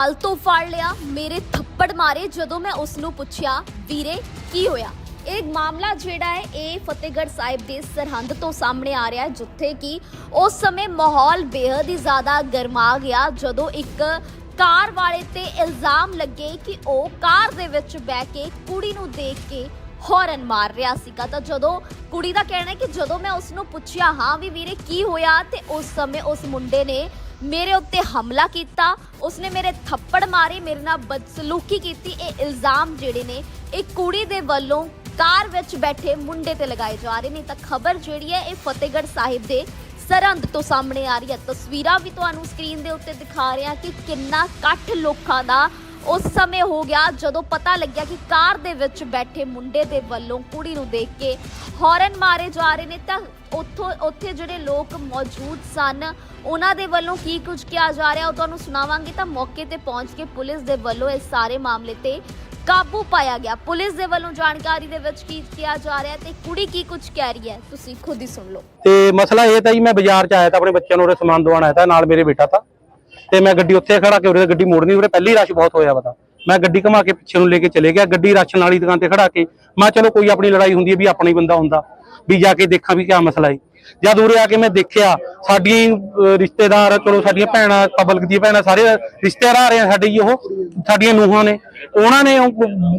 ਹਲ ਤੋਂ ਫੜ ਲਿਆ, ਮੇਰੇ ਥੱਪੜ ਮਾਰੇ ਜਦੋਂ ਮੈਂ ਉਸ ਨੂੰ ਪੁੱਛਿਆ, ਵੀਰੇ, ਕੀ ਹੋਇਆ? ਇਹ ਮਾਮਲਾ ਜਿਹੜਾ ਹੈ, ਇਹ ਫਤਿਹਗੜ੍ਹ ਸਾਹਿਬ ਦੇ ਸਰਹੰਦ ਤੋਂ ਸਾਹਮਣੇ ਆ ਰਿਹਾ ਹੈ, ਜਿੱਥੇ ਕਿ ਉਸ ਸਮੇਂ ਮਾਹੌਲ ਬੇहद ਹੀ ਜ਼ਿਆਦਾ ਗਰਮਾ ਗਿਆ, ਜਦੋਂ ਇੱਕ ਕਾਰ ਵਾਲੇ ਤੇ ਇਲਜ਼ਾਮ ਲੱਗੇ ਕਿ ਉਹ ਕਾਰ ਦੇ ਵਿੱਚ ਬਹਿ ਕੇ ਕੁੜੀ ਨੂੰ ਦੇਖ ਕੇ ਹੌਰਨ ਮਾਰ ਰਿਹਾ ਸੀਗਾ। ਤਾਂ ਜਦੋਂ ਕੁੜੀ ਦਾ ਕਹਿਣਾ ਹੈ ਕਿ ਜਦੋਂ ਮੈਂ ਉਸ ਨੂੰ ਪੁੱਛਿਆ, ਹਾਂ ਵੀ ਵੀਰੇ, ਕੀ ਹੋਇਆ? ਤੇ ਉਸ ਸਮੇਂ ਉਸ ਮੁੰਡੇ ਨੇ ਮੇਰੇ ਉੱਤੇ ਹਮਲਾ ਕੀਤਾ, ਉਸਨੇ ਮੇਰੇ ਥੱਪੜ ਮਾਰੇ, ਮੇਰੇ ਨਾਲ ਬਦਸਲੂਕੀ ਕੀਤੀ। ਇਹ ਇਲਜ਼ਾਮ ਜਿਹੜੇ ਨੇ, ਇਹ ਕੁੜੀ ਦੇ ਵੱਲੋਂ ਕਾਰ ਵਿੱਚ ਬੈਠੇ ਮੁੰਡੇ ਤੇ ਲਗਾਏ ਜਾ ਰਹੇ ਨੇ। ਤਾਂ ਖਬਰ ਜਿਹੜੀ ਹੈ, ਇਹ ਫਤਿਹਗੜ੍ਹ ਸਾਹਿਬ ਦੇ ਸਰਹੰਦ ਤੋਂ ਸਾਹਮਣੇ ਆ ਰਹੀ ਹੈ। ਤਸਵੀਰਾਂ ਵੀ ਤੁਹਾਨੂੰ ਸਕਰੀਨ ਦੇ ਉੱਤੇ ਦਿਖਾ ਰਿਹਾ ਕਿ ਕਿੰਨਾ ਇਕੱਠ ਲੋਕਾਂ ਦਾ ਉਸ ਸਮੇਂ ਹੋ ਗਿਆ ਜਦੋਂ ਪਤਾ ਲੱਗਿਆ ਕਿ ਕਾਰ ਦੇ ਵਿੱਚ ਬੈਠੇ ਮੁੰਡੇ ਦੇ ਵੱਲੋਂ ਕੁੜੀ ਨੂੰ ਦੇਖ ਕੇ ਹੌਰਨ ਮਾਰੇ ਜਾ ਰਹੇ ਨੇ। ਤਾਂ ਉੱਥੋਂ, ਉੱਥੇ ਜਿਹੜੇ ਲੋਕ ਮੌਜੂਦ ਸਨ, ਉਹਨਾਂ ਦੇ ਵੱਲੋਂ ਕੀ ਕੁਝ ਕਿਹਾ ਜਾ ਰਿਹਾ, ਉਹ ਤੁਹਾਨੂੰ ਸੁਣਾਵਾਂਗੇ। ਤਾਂ ਮੌਕੇ ਤੇ ਪਹੁੰਚ ਕੇ ਪੁਲਿਸ ਦੇ ਵੱਲੋਂ ਇਸ ਸਾਰੇ ਮਾਮਲੇ ਤੇ ਕਾਬੂ ਪਾਇਆ ਗਿਆ। ਪੁਲਿਸ ਦੇ ਵੱਲੋਂ ਜਾਣਕਾਰੀ ਦੇ ਵਿੱਚ ਕੀ ਕਿਹਾ ਜਾ ਰਿਹਾ ਤੇ ਕੁੜੀ ਕੀ ਕੁਝ ਕਹਿ ਰਹੀ ਹੈ, ਤੁਸੀਂ ਖੁਦ ਹੀ ਸੁਣ ਲਓ। ਤੇ ਮਸਲਾ ਇਹ ਤਾਂ ਜੀ, ਮੈਂ ਬਾਜ਼ਾਰ ਚ ਆਇਆ ਤਾਂ ਆਪਣੇ ਬੱਚਿਆਂ ਨੂੰ ਉਰੇ ਸਮਾਨ ਦਵਾਉਣ ਆਇਆ ਤਾਂ ਨਾਲ ਮੇਰੇ ਬੇਟਾ ਤਾਂ। ਤੇ ਮੈਂ ਗੱਡੀ ਉੱਥੇ ਖੜਾ ਕੇ ਉਰੇ ਗੱਡੀ ਮੋੜਨੀ, ਉਰੇ ਪਹਿਲੀ ਰਸ਼ ਬਹੁਤ ਹੋਇਆ ਪਤਾ ਮੈਂ ਗੱਡੀ ਘੁਮਾ ਕੇ ਪਿੱਛੇ ਨੂੰ ਲੈ ਕੇ ਚਲੇ ਗਿਆ, ਗੱਡੀ ਰਾਸ਼ਨ ਵਾਲੀ ਦੁਕਾਨ ਤੇ ਖੜਾ ਕੇ। ਮੈਂ ਚਲੋ ਕੋਈ ਆਪਣੀ ਲੜਾਈ ਹੁੰਦੀ ਹੈ ਵੀ ਆਪਣਾ ਹੀ ਬੰਦਾ ਹੁੰਦਾ, ਵੀ ਜਾ ਕੇ ਦੇਖਾਂ ਵੀ ਕੀ ਮਸਲਾ ਹੈ। ਜਦ ਉਰੇ ਆ ਕੇ ਮੈਂ ਦੇਖਿਆ, ਸਾਡੀਆਂ ਰਿਸ਼ਤੇਦਾਰ, ਚਲੋ ਸਾਡੀਆਂ ਭੈਣਾਂ ਪਬਲਿਕ ਦੀਆਂ ਭੈਣਾਂ, ਸਾਰੇ ਰਿਸ਼ਤੇਦਾਰ ਆ ਰਹੇ ਆ ਸਾਡੇ ਜੀ ਉਹ, ਸਾਡੀਆਂ ਨੂਹਾਂ ਨੇ। ਉਹਨਾਂ ਨੇ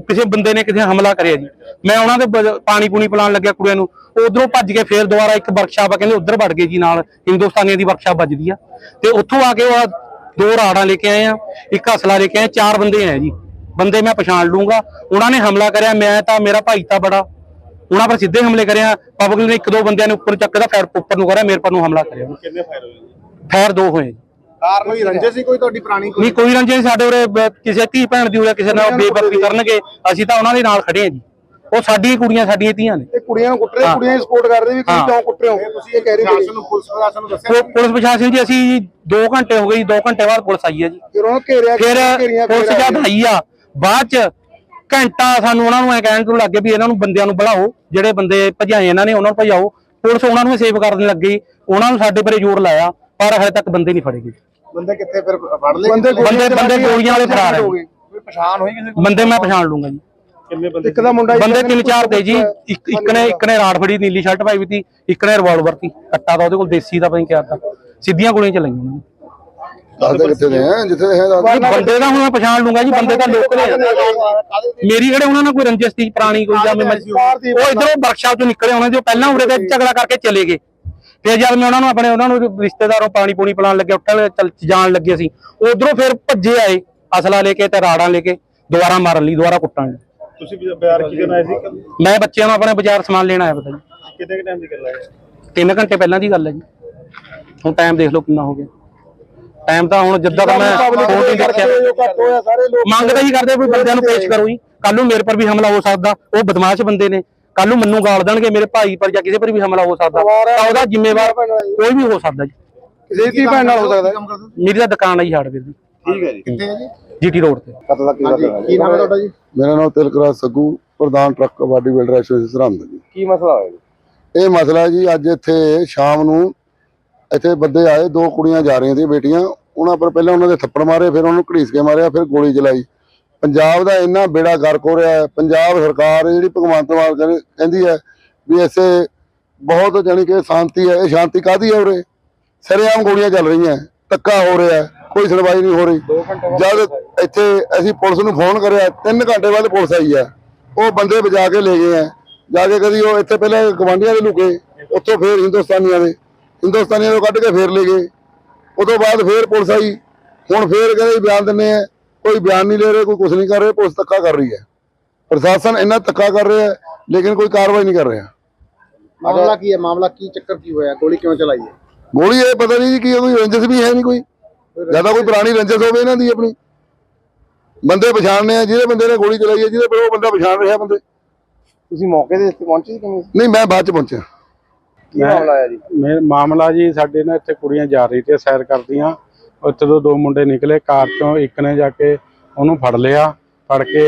ਕਿਸੇ ਬੰਦੇ ਨੇ ਕਿਸੇ ਹਮਲਾ ਕਰਿਆ ਜੀ। ਮੈਂ ਉਹਨਾਂ ਦੇ ਪਾਣੀ ਪੂਣੀ ਪਿਲਾਉਣ ਲੱਗਿਆ ਕੁੜੀਆਂ ਨੂੰ। ਉਧਰੋਂ ਭੱਜ ਕੇ ਫੇਰ ਦੁਬਾਰਾ ਇੱਕ ਵਰਕਸ਼ਾਪ ਆ, ਕਹਿੰਦੇ ਉਧਰ ਵੜ ਗਏ ਜੀ ਨਾਲ, ਹਿੰਦੁਸਤਾਨੀਆਂ ਦੀ ਵਰਕਸ਼ਾਪ ਵੱਜਦੀ ਆ। ਤੇ ਉੱਥੋਂ ਆ ਕੇ ਉਹ ਦੋ ਰਾੜਾਂ ਲੈ ਕੇ ਆਏ ਆ ਇੱਕ ਹਸਲਾ ਲੈ ਕੇ ਆਏ ਚਾਰ ਬੰਦੇ ਆਏ ਜੀ। ਬੰਦੇ ਮੈਂ ਪਛਾਣ ਲੂੰਗਾ। ਉਹਨਾਂ ਨੇ ਹਮਲਾ ਕਰਿਆ ਮੈਂ ਤਾਂ ਮੇਰਾ ਭਾਈ ਤਾਂ ਬੜਾ। ਉਹਨਾਂ ਪਰ ਸਿੱਧੇ ਹਮਲੇ ਕਰਿਆ ਪਬਲਿਕ ਨੇ ਇੱਕ ਦੋ ਬੰਦਿਆਂ ਨੇ ਉੱਪਰ ਚੱਕਦਾ ਫੈਰ ਉੱਪਰ ਨੂੰ ਕਰਿਆ ਮੇਰੇ ਪਰ ਨੂੰ ਹਮਲਾ ਕਰਿਆ। ਕਿੰਨੇ ਫਾਇਰ ਹੋਏ ਦੋ ਹੋਏ ਕਾਰ ਕੋਈ ਰੰਜੇ ਸੀ ਕੋਈ ਤੁਹਾਡੀ ਪੁਰਾਣੀ ਨਹੀਂ ਕੋਈ ਰੰਜੇ ਨਹੀਂ ਸਾਡੇ ਉਰੇ ਕਿਸੇ ਧੀ ਭੈਣ ਦੀ ਉਰੇ ਕਿਸੇ ਨਾਲ ਬੇਬਰਤੀ ਕਰਨਗੇ ਅਸੀਂ ਤਾਂ ਉਹਨਾਂ ਦੇ ਨਾਲ ਖੜੇ ਆ ਜੀ। ਉਹ ਸਾਡੀਆਂ ਕੁੜੀਆਂ ਸਾਡੀਆਂ ਧੀਆਂ ਨੇ। ਇਹ ਕੁੜੀਆਂ ਨੂੰ ਕੁੱਟ ਰਹੇ ਹਾਂ। ਕੁੜੀਆਂ ਦੀ ਸਪੋਰਟ ਕਰਦੇ ਵੀ ਹਾਂ। ਤੁਸੀਂ ਕਿਉਂ ਕੁੱਟ ਰਹੇ ਹੋ? ਤੁਸੀਂ ਇਹ ਕਹਿ ਰਹੇ ਨੂੰ ਪੁਲਿਸ ਪ੍ਰਸ਼ਾਸਨ ਨੂੰ ਦੱਸਿਆ ਪੁਲਿਸ ਪ੍ਰਸ਼ਾਸਨ ਜੀ ਅਸੀਂ 2 ਘੰਟੇ ਹੋ ਗਏ ਜੀ 2 ਘੰਟੇ ਬਾਅਦ ਪੁਲਿਸ ਆਈ ਹੈ ਜੀ। ਫਿਰ ਉਹਨਾਂ ਘੇਰਿਆ ਫਿਰ ਘੇਰੀਆਂ ਪੁਲਿਸ ਜਦ ਆਈ ਆ ਬਾਅਦ ਚ ਘੰਟਾ ਸਾਨੂੰ ਉਹਨਾਂ ਨੂੰ ਐ ਕਹਿਣ ਤੋਂ ਲੱਗੇ ਵੀ ਇਹਨਾਂ ਨੂੰ ਬੰਦਿਆਂ ਨੂੰ ਬੁਲਾਓ ਜਿਹੜੇ ਬੰਦੇ ਭਜਾਏ ਇਹਨਾਂ ਨੇ ਉਹਨਾਂ ਨੂੰ ਭਜਾਓ। ਪੁਲਿਸ ਉਹਨਾਂ ਨੂੰ ਸੇਵ ਕਰਨ ਲੱਗੀ ਉਹਨਾਂ ਨੂੰ ਸਾਡੇ ਪਰੇ ਜ਼ੋਰ ਲਾਇਆ ਪਰ ਹਲੇ ਤੱਕ ਬੰਦੇ ਨਹੀਂ ਫੜੇ ਗਏ। ਬੰਦੇ ਕਿੱਥੇ ਫਿਰ ਫੜ ਲਏ ਬੰਦੇ ਬੰਦੇ ਗੋਲੀਆਂ ਵਾਲੇ ਫਰਾਰ ਹੈ ਹੋ ਗਏ। ਪਛਾਣ ਹੋਈ ਕਿਸੇ ਬੰਦੇ ਮੈਂ ਪਛਾਣ ਲੂੰਗਾ ਜੀ। ਕਿੰਨੇ ਬੰਦੇ ਇੱਕ ਦਾ ਮੁੰਡਾ ਬੰਦੇ ਤਿੰਨ ਚਾਰ ਤੇ ਜੀ। ਇੱਕ ਇੱਕ ਨੇ ਇੱਕ ਨੇ ਰਾੜ ਫੜੀ ਨੀਲੀ ਸ਼ਰਟ ਪਾਈ ਵੀ ਤੀ ਇੱਕ ਨੇ ਰਿਵਾਲਵਰ ਤੀ ਕੱਟਾ ਤਾਂ ਉਹਦੇ ਕੋਲ ਦੇਸੀ ਦਾ ਪਤਾ ਨਹੀਂ ਕਿਆ ਤਾ। ਸਿੱਧੀਆਂ ਗੋਲੀਆਂ ਚਲਾਈਆਂ ਉਹਨਾਂ ਨੇ। ਦੱਸਦੇ ਕਿੱਥੇ ਜਿੱਥੇ ਹੈ ਬੰਦੇ ਦਾ ਹੁਣ ਮੈਂ ਪਛਾਣ ਲੂੰਗਾ ਜੀ ਬੰਦੇ ਤਾਂ ਲੋਕ ਨੇ ਮੇਰੀ ਕਿਹੜੇ ਉਹਨਾਂ ਨਾਲ ਕੋਈ ਰੰਜਿਸ਼ ਸੀ ਪੁਰਾਣੀ ਕੋਈ ਜਾਂ ਮੈਂ ਉਹ ਇਧਰੋਂ ਵਰਕਸ਼ਾਪ ਤੋਂ ਨਿਕਲੇ ਉਹਨਾਂ ਦੇ ਪਹਿਲਾਂ ਉਰੇ ਤੇ ਝਗੜਾ ਕਰਕੇ ਚਲੇ ਗਏ। ਫਿਰ ਜਦ ਮੈਂ ਉਹਨਾਂ ਨੂੰ ਆਪਣੇ ਉਹਨਾਂ ਨੂੰ ਰਿਸ਼ਤੇਦਾਰੋਂ ਪਾਣੀ ਪੂਣੀ ਪਿਲਾਉਣ ਲੱਗੇ ਉੱਠਣ ਚੱਲ ਜਾਣ ਲੱਗੇ ਸੀ ਉਧਰੋਂ ਫਿਰ ਭੱਜੇ ਆਏ ਅਸਲਾ ਲੈ ਕੇ ਤੇ ਰਾੜਾਂ ਲੈ ਕੇ ਦੁਬਾਰਾ ਮਾਰਨ ਲਈ ਦੁਬਾਰਾ ਕੁੱਟਣ ਲਈ। ਤੁਸੀਂ ਵੀ ਬਿਆਰ ਕੀ ਕਰਨਾ ਸੀ? ਮੈਂ ਬੱਚਿਆਂ ਨੂੰ ਆਪਣੇ ਬਾਜ਼ਾਰ ਸਮਾਨ ਲੈਣ ਆਇਆ ਪਤਾ ਜੀ। ਕਿੰਨੇ ਕਿ ਟਾਈਮ ਦੀ ਗੱਲ ਹੈ ਤਿੰਨ ਘੰਟੇ ਪਹਿਲਾਂ ਦੀ ਗੱਲ ਹੈ ਜੀ। ਹੁਣ ਟਾਈਮ ਦੇਖ ਲਓ ਕਿੰਨਾ ਹੋ ਗਿਆ। ਟਾਈਮ ਤਾਂ ਹੁਣ ਜਿੱਦਾਂ ਦਾ ਮੈਂ ਫੋਨ ਤੇ ਦੇਖਿਆ। ਮੰਗ ਤਾਂ ਹੀ ਕਰਦੇ ਵੀ ਬੰਦਿਆਂ ਨੂੰ ਪੇਸ਼ ਕਰੋ ਜੀ। ਕੱਲ ਨੂੰ ਮੇਰੇ ਪਰ ਵੀ ਹਮਲਾ ਹੋ ਸਕਦਾ ਉਹ ਬਦਮਾਸ਼ ਬੰਦੇ ਨੇ। ਕੱਲ ਨੂੰ ਮੈਨੂੰ ਗਾਲ ਦੇਣਗੇ ਮੇਰੇ ਭਾਈ ਪਰ ਜਾਂ ਕਿਸੇ ਪਰ ਵੀ ਹਮਲਾ ਹੋ ਸਕਦਾ। ਤਾਂ ਉਹਦਾ ਜ਼ਿੰਮੇਵਾਰ ਕੋਈ ਵੀ ਹੋ ਸਕਦਾ ਜੀ। ਕਿਸੇ ਦੀ ਭੈਣ ਨਾਲ ਹੋ ਸਕਦਾ ਮੇਰੀ ਤਾਂ ਦੁਕਾਨ ਹੈ ਜੀ ਹਾਰਡਵੇਅਰ ਦੀ। ਠੀਕ ਹੈ ਜੀ। ਕਿੱਥੇ ਹੈ ਜੀ? ਜੀਟੀ ਰੋਡ ਤੇ। ਕੀ ਹਾਂਜੀ ਕੀ ਨਾਮ ਹੈ ਤੁਹਾਡਾ ਜੀ? ਮੇਰਾ ਨਾਮ ਤਿਲਕਰਾਜ ਸੱਗੂ ਪ੍ਰਧਾਨ truck body builder association Sirhind ji. ਕੀ ਮਸਲਾ ਹੋਇਆ ਜੀ? ਇਹ ਮਸਲਾ ਜੀ ਅੱਜ ਇੱਥੇ ਸ਼ਾਮ ਨੂੰ ਇੱਥੇ ਬੰਦੇ ਆਏ ਦੋ ਕੁੜੀਆਂ ਜਾ ਰਹੀਆਂ ਸੀ ਬੇਟੀਆਂ। ਉਹਨਾਂ ਪਰ ਪਹਿਲਾਂ ਉਹਨਾਂ ਦੇ ਥੱਪੜ ਮਾਰੇ ਫਿਰ ਉਹਨੂੰ ਘੜੀਸ ਕੇ ਮਾਰਿਆ ਫਿਰ ਗੋਲੀ ਚਲਾਈ। ਪੰਜਾਬ ਦਾ ਇੰਨਾ ਬੇੜਾ ਗਰਕ ਹੋ ਰਿਹਾ ਹੈ ਪੰਜਾਬ ਸਰਕਾਰ ਜਿਹੜੀ ਭਗਵੰਤ ਮਾਨ ਕਹਿੰਦੇ- ਕਹਿੰਦੀ ਹੈ ਵੀ ਐਸੇ ਬਹੁਤ ਜਾਣੀ ਕਿ ਸ਼ਾਂਤੀ ਹੈ। ਇਹ ਸ਼ਾਂਤੀ ਕਾਦੀ ਹੈ ਉਰੇ? ਸਰੇਆਮ ਗੋਲੀਆਂ ਚੱਲ ਰਹੀਆਂ ਧੱਕਾ ਹੋ ਰਿਹਾ ਹੈ, ਕੋਈ ਸੁਣਵਾਈ ਨਹੀਂ ਹੋ ਰਹੀ। ਜਦ ਇੱਥੇ ਅਸੀਂ ਪੁਲਿਸ ਨੂੰ ਫੋਨ ਕਰਿਆ 3 ਘੰਟੇ ਬਾਅਦ ਪੁਲਿਸ ਆਈ ਹੈ। ਉਹ ਬੰਦੇ ਬਚਾ ਕੇ ਲੈ ਗਏ ਆ ਜਾ ਕੇ ਕਦੀ ਉਹ ਇੱਥੇ ਪਹਿਲਾਂ ਗਵਾਂਢੀਆਂ ਦੇ ਲੁਕੇ ਉੱਥੋਂ ਫੇਰ ਹਿੰਦੁਸਤਾਨੀਆਂ ਦੇ। ਹਿੰਦੁਸਤਾਨੀਆਂ ਤੋਂ ਕੱਢ ਕੇ ਫੇਰ ਲੈ ਗਏ। ਉਦੋਂ ਬਾਅਦ ਫੇਰ ਪੁਲਿਸ ਆਈ। ਹੁਣ ਫੇਰ ਕਹਿੰਦੇ ਬਿਆਨ ਦਿੰਨੇ ਆ ਕੋਈ ਬਿਆਨ ਨਹੀਂ ਲੈ ਰਹੇ ਕੋਈ ਕੁਝ ਨਹੀਂ ਕਰ ਰਹੇ ਪੁਲਿਸ ਧੱਕਾ ਕਰ ਰਹੀ ਹੈ। ਪ੍ਰਸ਼ਾਸਨ ਇੰਨਾ ਧੱਕਾ ਕਰ ਰਿਹਾ ਹੈ ਲੇਕਿਨ ਕੋਈ ਕਾਰਵਾਈ ਨਹੀਂ ਕਰ ਰਿਹਾ। ਮਾਮਲਾ ਕੀ ਹੈ? ਮਾਮਲਾ ਕੀ ਚੱਕਰ ਕੀ ਹੋਇਆ? ਗੋਲੀ ਕਿਉਂ ਚਲਾਈ ਹੈ? ਗੋਲੀ ਇਹ ਪਤਾ ਨਹੀਂ ਜੀ ਕੀ ਕੋਈ ਰੰਜਿਸ਼ ਵੀ ਹੈ ਨਹੀਂ ਕੋਈ। ਜ਼ਿਆਦਾ ਕੋਈ ਪੁਰਾਣੀ ਰੰਜਿਸ਼ ਹੋਵੇ ਇਹਨਾਂ ਦੀ ਆਪਣੀ। ਬੰਦੇ ਪਛਾਣਨੇ ਆ ਜਿਹਦੇ ਬੰਦੇ ਨੇ ਗੋਲੀ ਚਲਾਈ ਹੈ ਜਿਹਦੇ ਪਰ ਉਹ ਬੰਦਾ ਪਛਾਣ ਰਿਹਾ ਬੰਦੇ। ਤੁਸੀਂ ਮੌਕੇ ਤੇ ਇੱਥੇ ਪਹੁੰਚੇ ਸੀ ਕਿਵੇਂ? ਨਹੀਂ ਮੈਂ ਬਾਅਦ ਚ ਪਹੁੰਚਿਆ। ਕੀ ਮਾਮਲਾ ਆਇਆ ਜੀ? ਮੇ ਮਾਮਲਾ ਜੀ ਸਾਡੇ ਨਾਲ ਇੱਥੇ ਕੁੜੀਆਂ ਜਾ ਰਹੀ ਤੇ ਸੈਰ ਕਰਦੀਆਂ। ਉੱਥੇ ਤੋਂ ਦੋ ਮੁੰਡੇ ਨਿਕਲੇ ਕਾਰ ਚੋਂ ਇੱਕ ਨੇ ਜਾ ਕੇ ਉਹਨੂੰ ਫੜ ਲਿਆ ਫੜ ਕੇ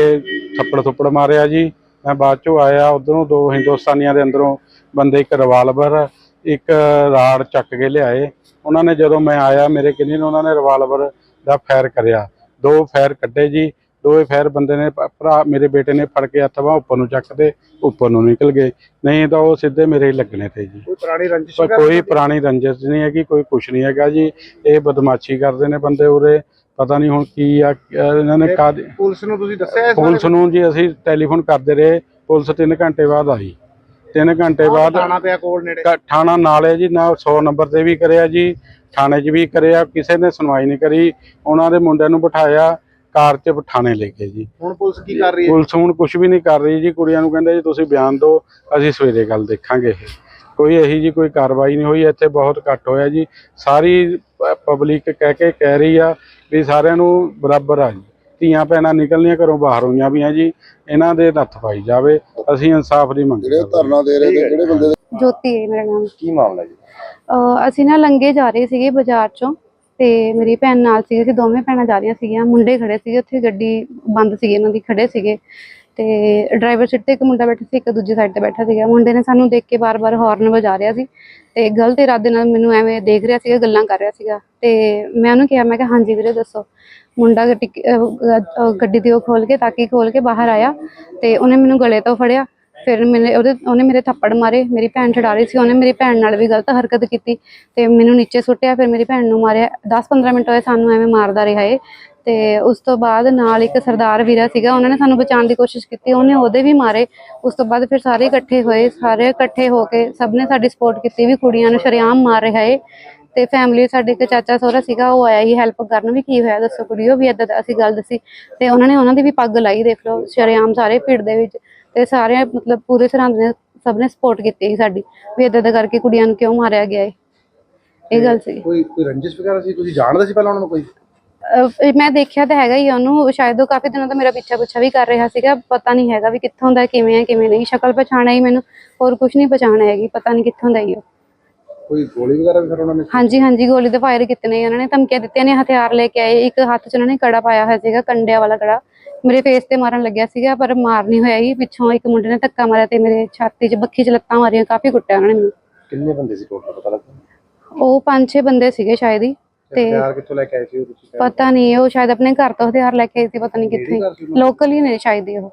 ਥੱਪੜ ਥੁੱਪੜ ਮਾਰਿਆ ਜੀ। ਮੈਂ ਬਾਅਦ ਚੋਂ ਆਇਆ ਉਧਰੋਂ ਦੋ ਹਿੰਦੁਸਤਾਨੀਆਂ ਦੇ ਅੰਦਰੋਂ ਬੰਦੇ ਇੱਕ ਰਿਵਾਲਵਰ ਇੱਕ ਰਾੜ ਚੱਕ ਕੇ ਲਿਆਏ। ਉਹਨਾਂ ਨੇ ਜਦੋਂ ਮੈਂ ਆਇਆ ਮੇਰੇ ਕਿੰਨੀ ਨੇ ਉਹਨਾਂ ਨੇ ਰਿਵਾਲਵਰ ਦਾ ਫਾਇਰ ਕਰਿਆ। ਦੋ ਫਾਇਰ ਕੱਢੇ ਜੀ ਦੋਏ ਫਾਇਰ ਬੰਦੇ ਨੇ ਭਰਾ ਮੇਰੇ ਬੇਟੇ ਨੇ ਫੜ ਕੇ ਹੱਥ ਬਾਂਹ ਉੱਪਰ ਨੂੰ ਚੱਕਦੇ ਉੱਪਰ ਨੂੰ ਨਿਕਲ ਗਏ। ਨਹੀਂ ਤਾਂ ਉਹ ਸਿੱਧੇ ਮੇਰੇ ਹੀ ਲੱਗਣੇ ਤੇ ਜੀ। ਕੋਈ ਪੁਰਾਣੀ ਰੰਜਿਸ਼ ਕੋਈ ਪੁਰਾਣੀ ਰੰਜਿਸ਼ ਨਹੀਂ ਹੈਗੀ ਕੋਈ ਕੁਛ ਨਹੀਂ ਹੈਗਾ ਜੀ। ਇਹ ਬਦਮਾਸ਼ੀ ਕਰਦੇ ਨੇ ਬੰਦੇ ਉਰੇ। ਪਤਾ ਨਹੀਂ ਹੁਣ ਕੀ ਆ ਇਹਨਾਂ ਨੇ ਕਾਦ ਪੁਲਿਸ ਨੂੰ ਤੁਸੀਂ ਦੱਸਿਆ ਪੁਲਿਸ ਨੂੰ ਜੀ ਅਸੀਂ ਟੈਲੀਫੋਨ ਕਰਦੇ ਰਹੇ। ਪੁਲਿਸ 3 ਘੰਟੇ ਬਾਅਦ ਆਈ। 3 ਘੰਟੇ ਬਾਅਦ ਥਾਣਾ ਪਿਆ ਕੋਲ ਨੇੜੇ। ਥਾਣਾ ਨਾਲ ਜੀ ਨਾ 100 ਨੰਬਰ ਤੇ ਵੀ ਕਰਿਆ ਜੀ ਥਾਣੇ 'ਚ ਵੀ ਕਰਿਆ ਕਿਸੇ ਨੇ ਸੁਣਵਾਈ ਨਹੀਂ ਕਰੀ। ਉਹਨਾਂ ਦੇ ਮੁੰਡਿਆਂ ਨੂੰ ਬਿਠਾਇਆ ਕਾਰ 'ਚ ਥਾਣੇ ਲੈ ਕੇ ਜੀ। ਹੁਣ ਪੁਲਿਸ ਕੀ ਕਰ ਰਹੀ ਹੈ? ਪੁਲਿਸ ਹੁਣ ਕੁਝ ਵੀ ਨਹੀਂ ਕਰ ਰਹੀ ਜੀ ਕੁੜੀਆਂ ਨੂੰ ਕਹਿੰਦੇ ਜੀ ਤੁਸੀਂ ਬਿਆਨ ਦਿਓ ਅਸੀਂ ਸਵੇਰੇ ਗੱਲ ਦੇਖਾਂਗੇ ਕੋਈ ਇਹੀ ਜੀ ਕੋਈ ਕਾਰਵਾਈ ਨਹੀਂ ਹੋਈ ਇੱਥੇ ਬਹੁਤ ਘੱਟ ਹੋਇਆ ਜੀ। ਸਾਰੀ ਪਬਲਿਕ ਕਹਿ ਕੇ ਕਹਿ ਰਹੀ ਆ ਵੀ ਸਾਰਿਆਂ ਨੂੰ ਬਰਾਬਰ ਆ ਜੀ। ਧੀਆਂ ਭੈਣਾਂ ਨਿਕਲਣੀਆਂ ਘਰੋਂ ਬਾਹਰ ਹੋਈਆਂ ਵੀਆਂ ਜੀ ਇਹਨਾਂ ਦੇ ਨੱਥ ਪਾਈ ਜਾਵੇ ਅਸੀਂ ਇਨਸਾਫ ਦੀ ਮੰਗ ਜਿਹੜੇ। ਧਰਨਾ ਦੇ ਰਹੇ ਨੇ ਜਿਹੜੇ ਬੰਦੇ ਦੇ ਜੋਤੀ ਹੈ ਮੇਰਾ ਨਾਮ। ਕੀ ਮਾਮਲਾ ਜੀ? ਅਹ ਅਸੀਂ ਨਾ ਲੰਗੇ ਜਾ ਰਹੇ ਸੀਗੇ ਬਾਜ਼ਾਰ ਚੋਂ ਤੇ ਮੇਰੀ ਭੈਣ ਨਾਲ ਸੀਗੀ ਅਸੀਂ ਦੋਵੇਂ ਭੈਣਾਂ ਜਾ ਰਹੀਆਂ ਸੀਗੀਆਂ ਮੁੰਡੇ ਖੜੇ ਸੀਗੇ ਉੱਥੇ ਗੱਡੀ ਬੰਦ ਸੀਗੀ ਇਹਨਾਂ ਦੀ ਖੜੇ ਸੀਗੇ। ਤੇ ਡਰਾਈਵਰ ਸੀਟ ਤੇ ਇੱਕ ਮੁੰਡਾ ਬੈਠਾ ਸੀ, ਇੱਕ ਦੂਜੀ ਸਾਈਡ ਤੇ ਬੈਠਾ ਸੀਗਾ। ਮੁੰਡੇ ਨੇ ਸਾਨੂੰ ਦੇਖ ਕੇ ਬਾਰ-ਬਾਰ ਹਾਰਨ ਵਜਾ ਰਿਹਾ ਸੀ ਤੇ ਗਲਤ ਇਰਾਦੇ ਨਾਲ ਮੈਨੂੰ ਐਵੇਂ ਦੇਖ ਰਿਹਾ ਸੀਗਾ, ਗੱਲਾਂ ਕਰ ਰਿਹਾ ਸੀਗਾ। ਤੇ ਮੈਂ ਉਹਨੂੰ ਕਿਹਾ, ਮੈਂ ਕਿਹਾ, ਹਾਂਜੀ ਵੀਰੇ, ਦੱਸੋ। ਮੁੰਡਾ ਗੱਡੀ ਗੱਡੀ ਦੀ ਉਹ ਖੋਲ ਕੇ, ਤਾਕੀ ਖੋਲ ਕੇ ਬਾਹਰ ਆਇਆ ਤੇ ਉਹਨੇ ਮੈਨੂੰ ਗਲੇ ਤੋਂ ਫੜਿਆ। ਫਿਰ ਮੈਨੇ ਉਹਦੇ ਉਹਨੇ ਮੇਰੇ ਥੱਪੜ ਮਾਰੇ, ਮੇਰੀ ਭੈਣ ਛਡਾ ਰਹੀ ਸੀ, ਉਹਨੇ ਮੇਰੀ ਭੈਣ ਨਾਲ ਵੀ ਗਲਤ ਹਰਕਤ ਕੀਤੀ ਤੇ ਮੈਨੂੰ ਨੀਚੇ ਸੁੱਟਿਆ, ਫਿਰ ਮੇਰੀ ਭੈਣ ਨੂੰ ਮਾਰਿਆ। 10-15 ਮਿੰਟ ਹੋਏ ਸਾਨੂੰ ਐਵੇਂ ਮਾਰਦਾ ਰਿਹਾ ਏ ਤੇ ਉਸ ਤੋਂ ਬਾਅਦ ਨਾਲ ਇੱਕ ਸਰਦਾਰ ਵੀਰਾ ਸੀਗਾ, ਉਹਨਾਂ ਨੇ ਸਾਨੂੰ ਬਚਾਉਣ ਦੀ ਕੋਸ਼ਿਸ਼ ਕੀਤੀ, ਉਹਨੇ ਉਹਦੇ ਵੀ ਮਾਰੇ। ਉਸ ਤੋਂ ਬਾਅਦ ਫਿਰ ਸਾਰੇ ਇਕੱਠੇ ਹੋਏ, ਸਾਰੇ ਇਕੱਠੇ ਹੋ ਕੇ ਸਭ ਨੇ ਸਾਡੀ ਸਪੋਰਟ ਕੀਤੀ ਵੀ ਕੁੜੀਆਂ ਨੂੰ ਸ਼ਰੇਆਮ ਮਾਰ ਰਿਹਾ ਏ ਤੇ ਫੈਮਿਲੀ ਸਾਡੇ ਇੱਕ ਚਾਚਾ ਸੋਹਰਾ ਸੀਗਾ, ਉਹ ਆਇਆ ਹੀ ਹੈਲਪ ਕਰਨ ਵੀ ਕੀ ਹੋਇਆ ਦੱਸੋ ਕੁੜੀਓ ਵੀ ਏਦਾਂ ਦਾ ਅਸੀਂ ਗੱਲ ਦੱਸੀ ਤੇ ਉਹਨਾਂ ਨੇ ਉਹਨਾਂ ਦੀ ਵੀ ਪੱਗ ਲਾਈ, ਦੇਖ ਲਓ, ਸ਼ਰੇਆਮ ਸਾਰੇ ਭੀੜ ਦੇ ਵਿੱਚ। ਤੇ ਸਾਰੇ ਮਤਲਬ ਪੂਰੇ ਸਰਹੰਦ ਨੇ ਸਭ ਨੇ ਸਪੋਰਟ ਕੀਤੀ ਸੀ ਸਾਡੀ ਵੀ ਏਦਾਂ ਦਾ ਕਰਕੇ ਕੁੜੀਆਂ ਨੂੰ ਕਿਉਂ ਮਾਰਿਆ ਗਿਆ ਏ ਇਹ ਗੱਲ ਸੀ। ਕੋਈ ਕੋਈ ਰੰਜਿਸ਼ ਵਗੈਰਾ ਸੀ? ਤੁਸੀਂ ਜਾਣਦੇ ਸੀ ਪਹਿਲਾਂ ਉਹਨਾਂ ਨੂੰ ਕੋਈ? ਮੈਂ ਦੇਖਿਆ ਤਾਂ ਹੈਗਾ ਹੀ ਉਹਨੂੰ ਸ਼ਾਇਦ ਉਹ ਕਾਫੀ ਦਿਨਾਂ ਤੋਂ ਮੇਰਾ ਪਿੱਛਾ ਪੁੱਛਾ ਵੀ ਕਰ ਰਿਹਾ ਸੀਗਾ ਪਤਾ ਨਹੀਂ ਹੈਗਾ ਵੀ ਕਿੱਥੋਂ ਦਾ ਕਿਵੇਂ ਹੈ ਕਿਵੇਂ ਨਹੀਂ। ਸ਼ਕਲ ਪਛਾਣ ਆਈ ਮੈਨੂੰ ਹੋਰ ਕੁਝ ਨਹੀਂ ਪਛਾਣ ਹੈਗੀ ਪਤਾ ਨਹੀਂ ਕਿੱਥੋਂ ਦਾ ਹੀ ਉਹ ਕੋਈ ਗੋਲੀ ਵਗੈਰਾ ਵੀ ਫਿਰ ਉਹਨਾਂ ਨੇ? ਹਾਂਜੀ ਹਾਂਜੀ ਗੋਲੀ ਦੇ ਫਾਇਰ ਕੀਤੇ ਨੇ ਉਹਨਾਂ ਨੇ ਧਮਕੀਆਂ ਦਿੱਤੀਆਂ ਨੇ ਹਥਿਆਰ ਲੈ ਕੇ ਆਏ ਇੱਕ ਹੱਥ 'ਚ ਉਹਨਾਂ ਨੇ ਕੜਾ ਪਾਇਆ ਹੋਇਆ ਸੀਗਾ ਕੰਡਿਆਂ ਵਾਲਾ ਕੜਾ। ਮੇਰੇ ਫੇਸ ਤੇ ਮਾਰਨ ਲੱਗਿਆ ਸੀਗਾ ਪਰ ਮਾਰ ਨਹੀਂ ਹੋਇਆ ਜੀ। ਪਿੱਛੋਂ ਇੱਕ ਮੁੰਡੇ ਨੇ ਧੱਕਾ ਮਾਰਿਆ ਤੇ ਮੇਰੇ ਛਾਤੀ 'ਚ ਬੱਖੀ 'ਚ ਲੱਤਾਂ ਮਾਰੀਆਂ ਕਾਫੀ ਕੁੱਟਿਆ ਉਹਨਾਂ ਨੇ ਮੈਨੂੰ। ਕਿੰਨੇ ਬੰਦੇ ਸੀ ਟੋਟਲ ਪਤਾ ਲੱਗਾ ਉਹ ਪੰਜ ਛੇ ਬੰਦੇ ਸੀਗੇ ਸ਼ਾਇਦ ਹੀ ਤੇ ਹਥਿਆਰ ਕਿੱਥੋਂ ਲੈ ਕੇ ਆਏ ਸੀ ਉਹ ਤੁਸੀਂ? ਪਤਾ ਨਹੀਂ ਉਹ ਸ਼ਾਇਦ ਆਪਣੇ ਘਰ ਤੋਂ ਹਥਿਆਰ ਲੈ ਕੇ ਆਈ ਸੀ ਪਤਾ ਨਹੀਂ ਕਿਹੜੀ ਘਰ ਸੀ ਕਿੱਥੇ ਉਹਨਾਂ ਦੀ? ਲੋਕਲ ਹੀ ਨੇ ਸ਼ਾਇਦ ਹੀ ਉਹ।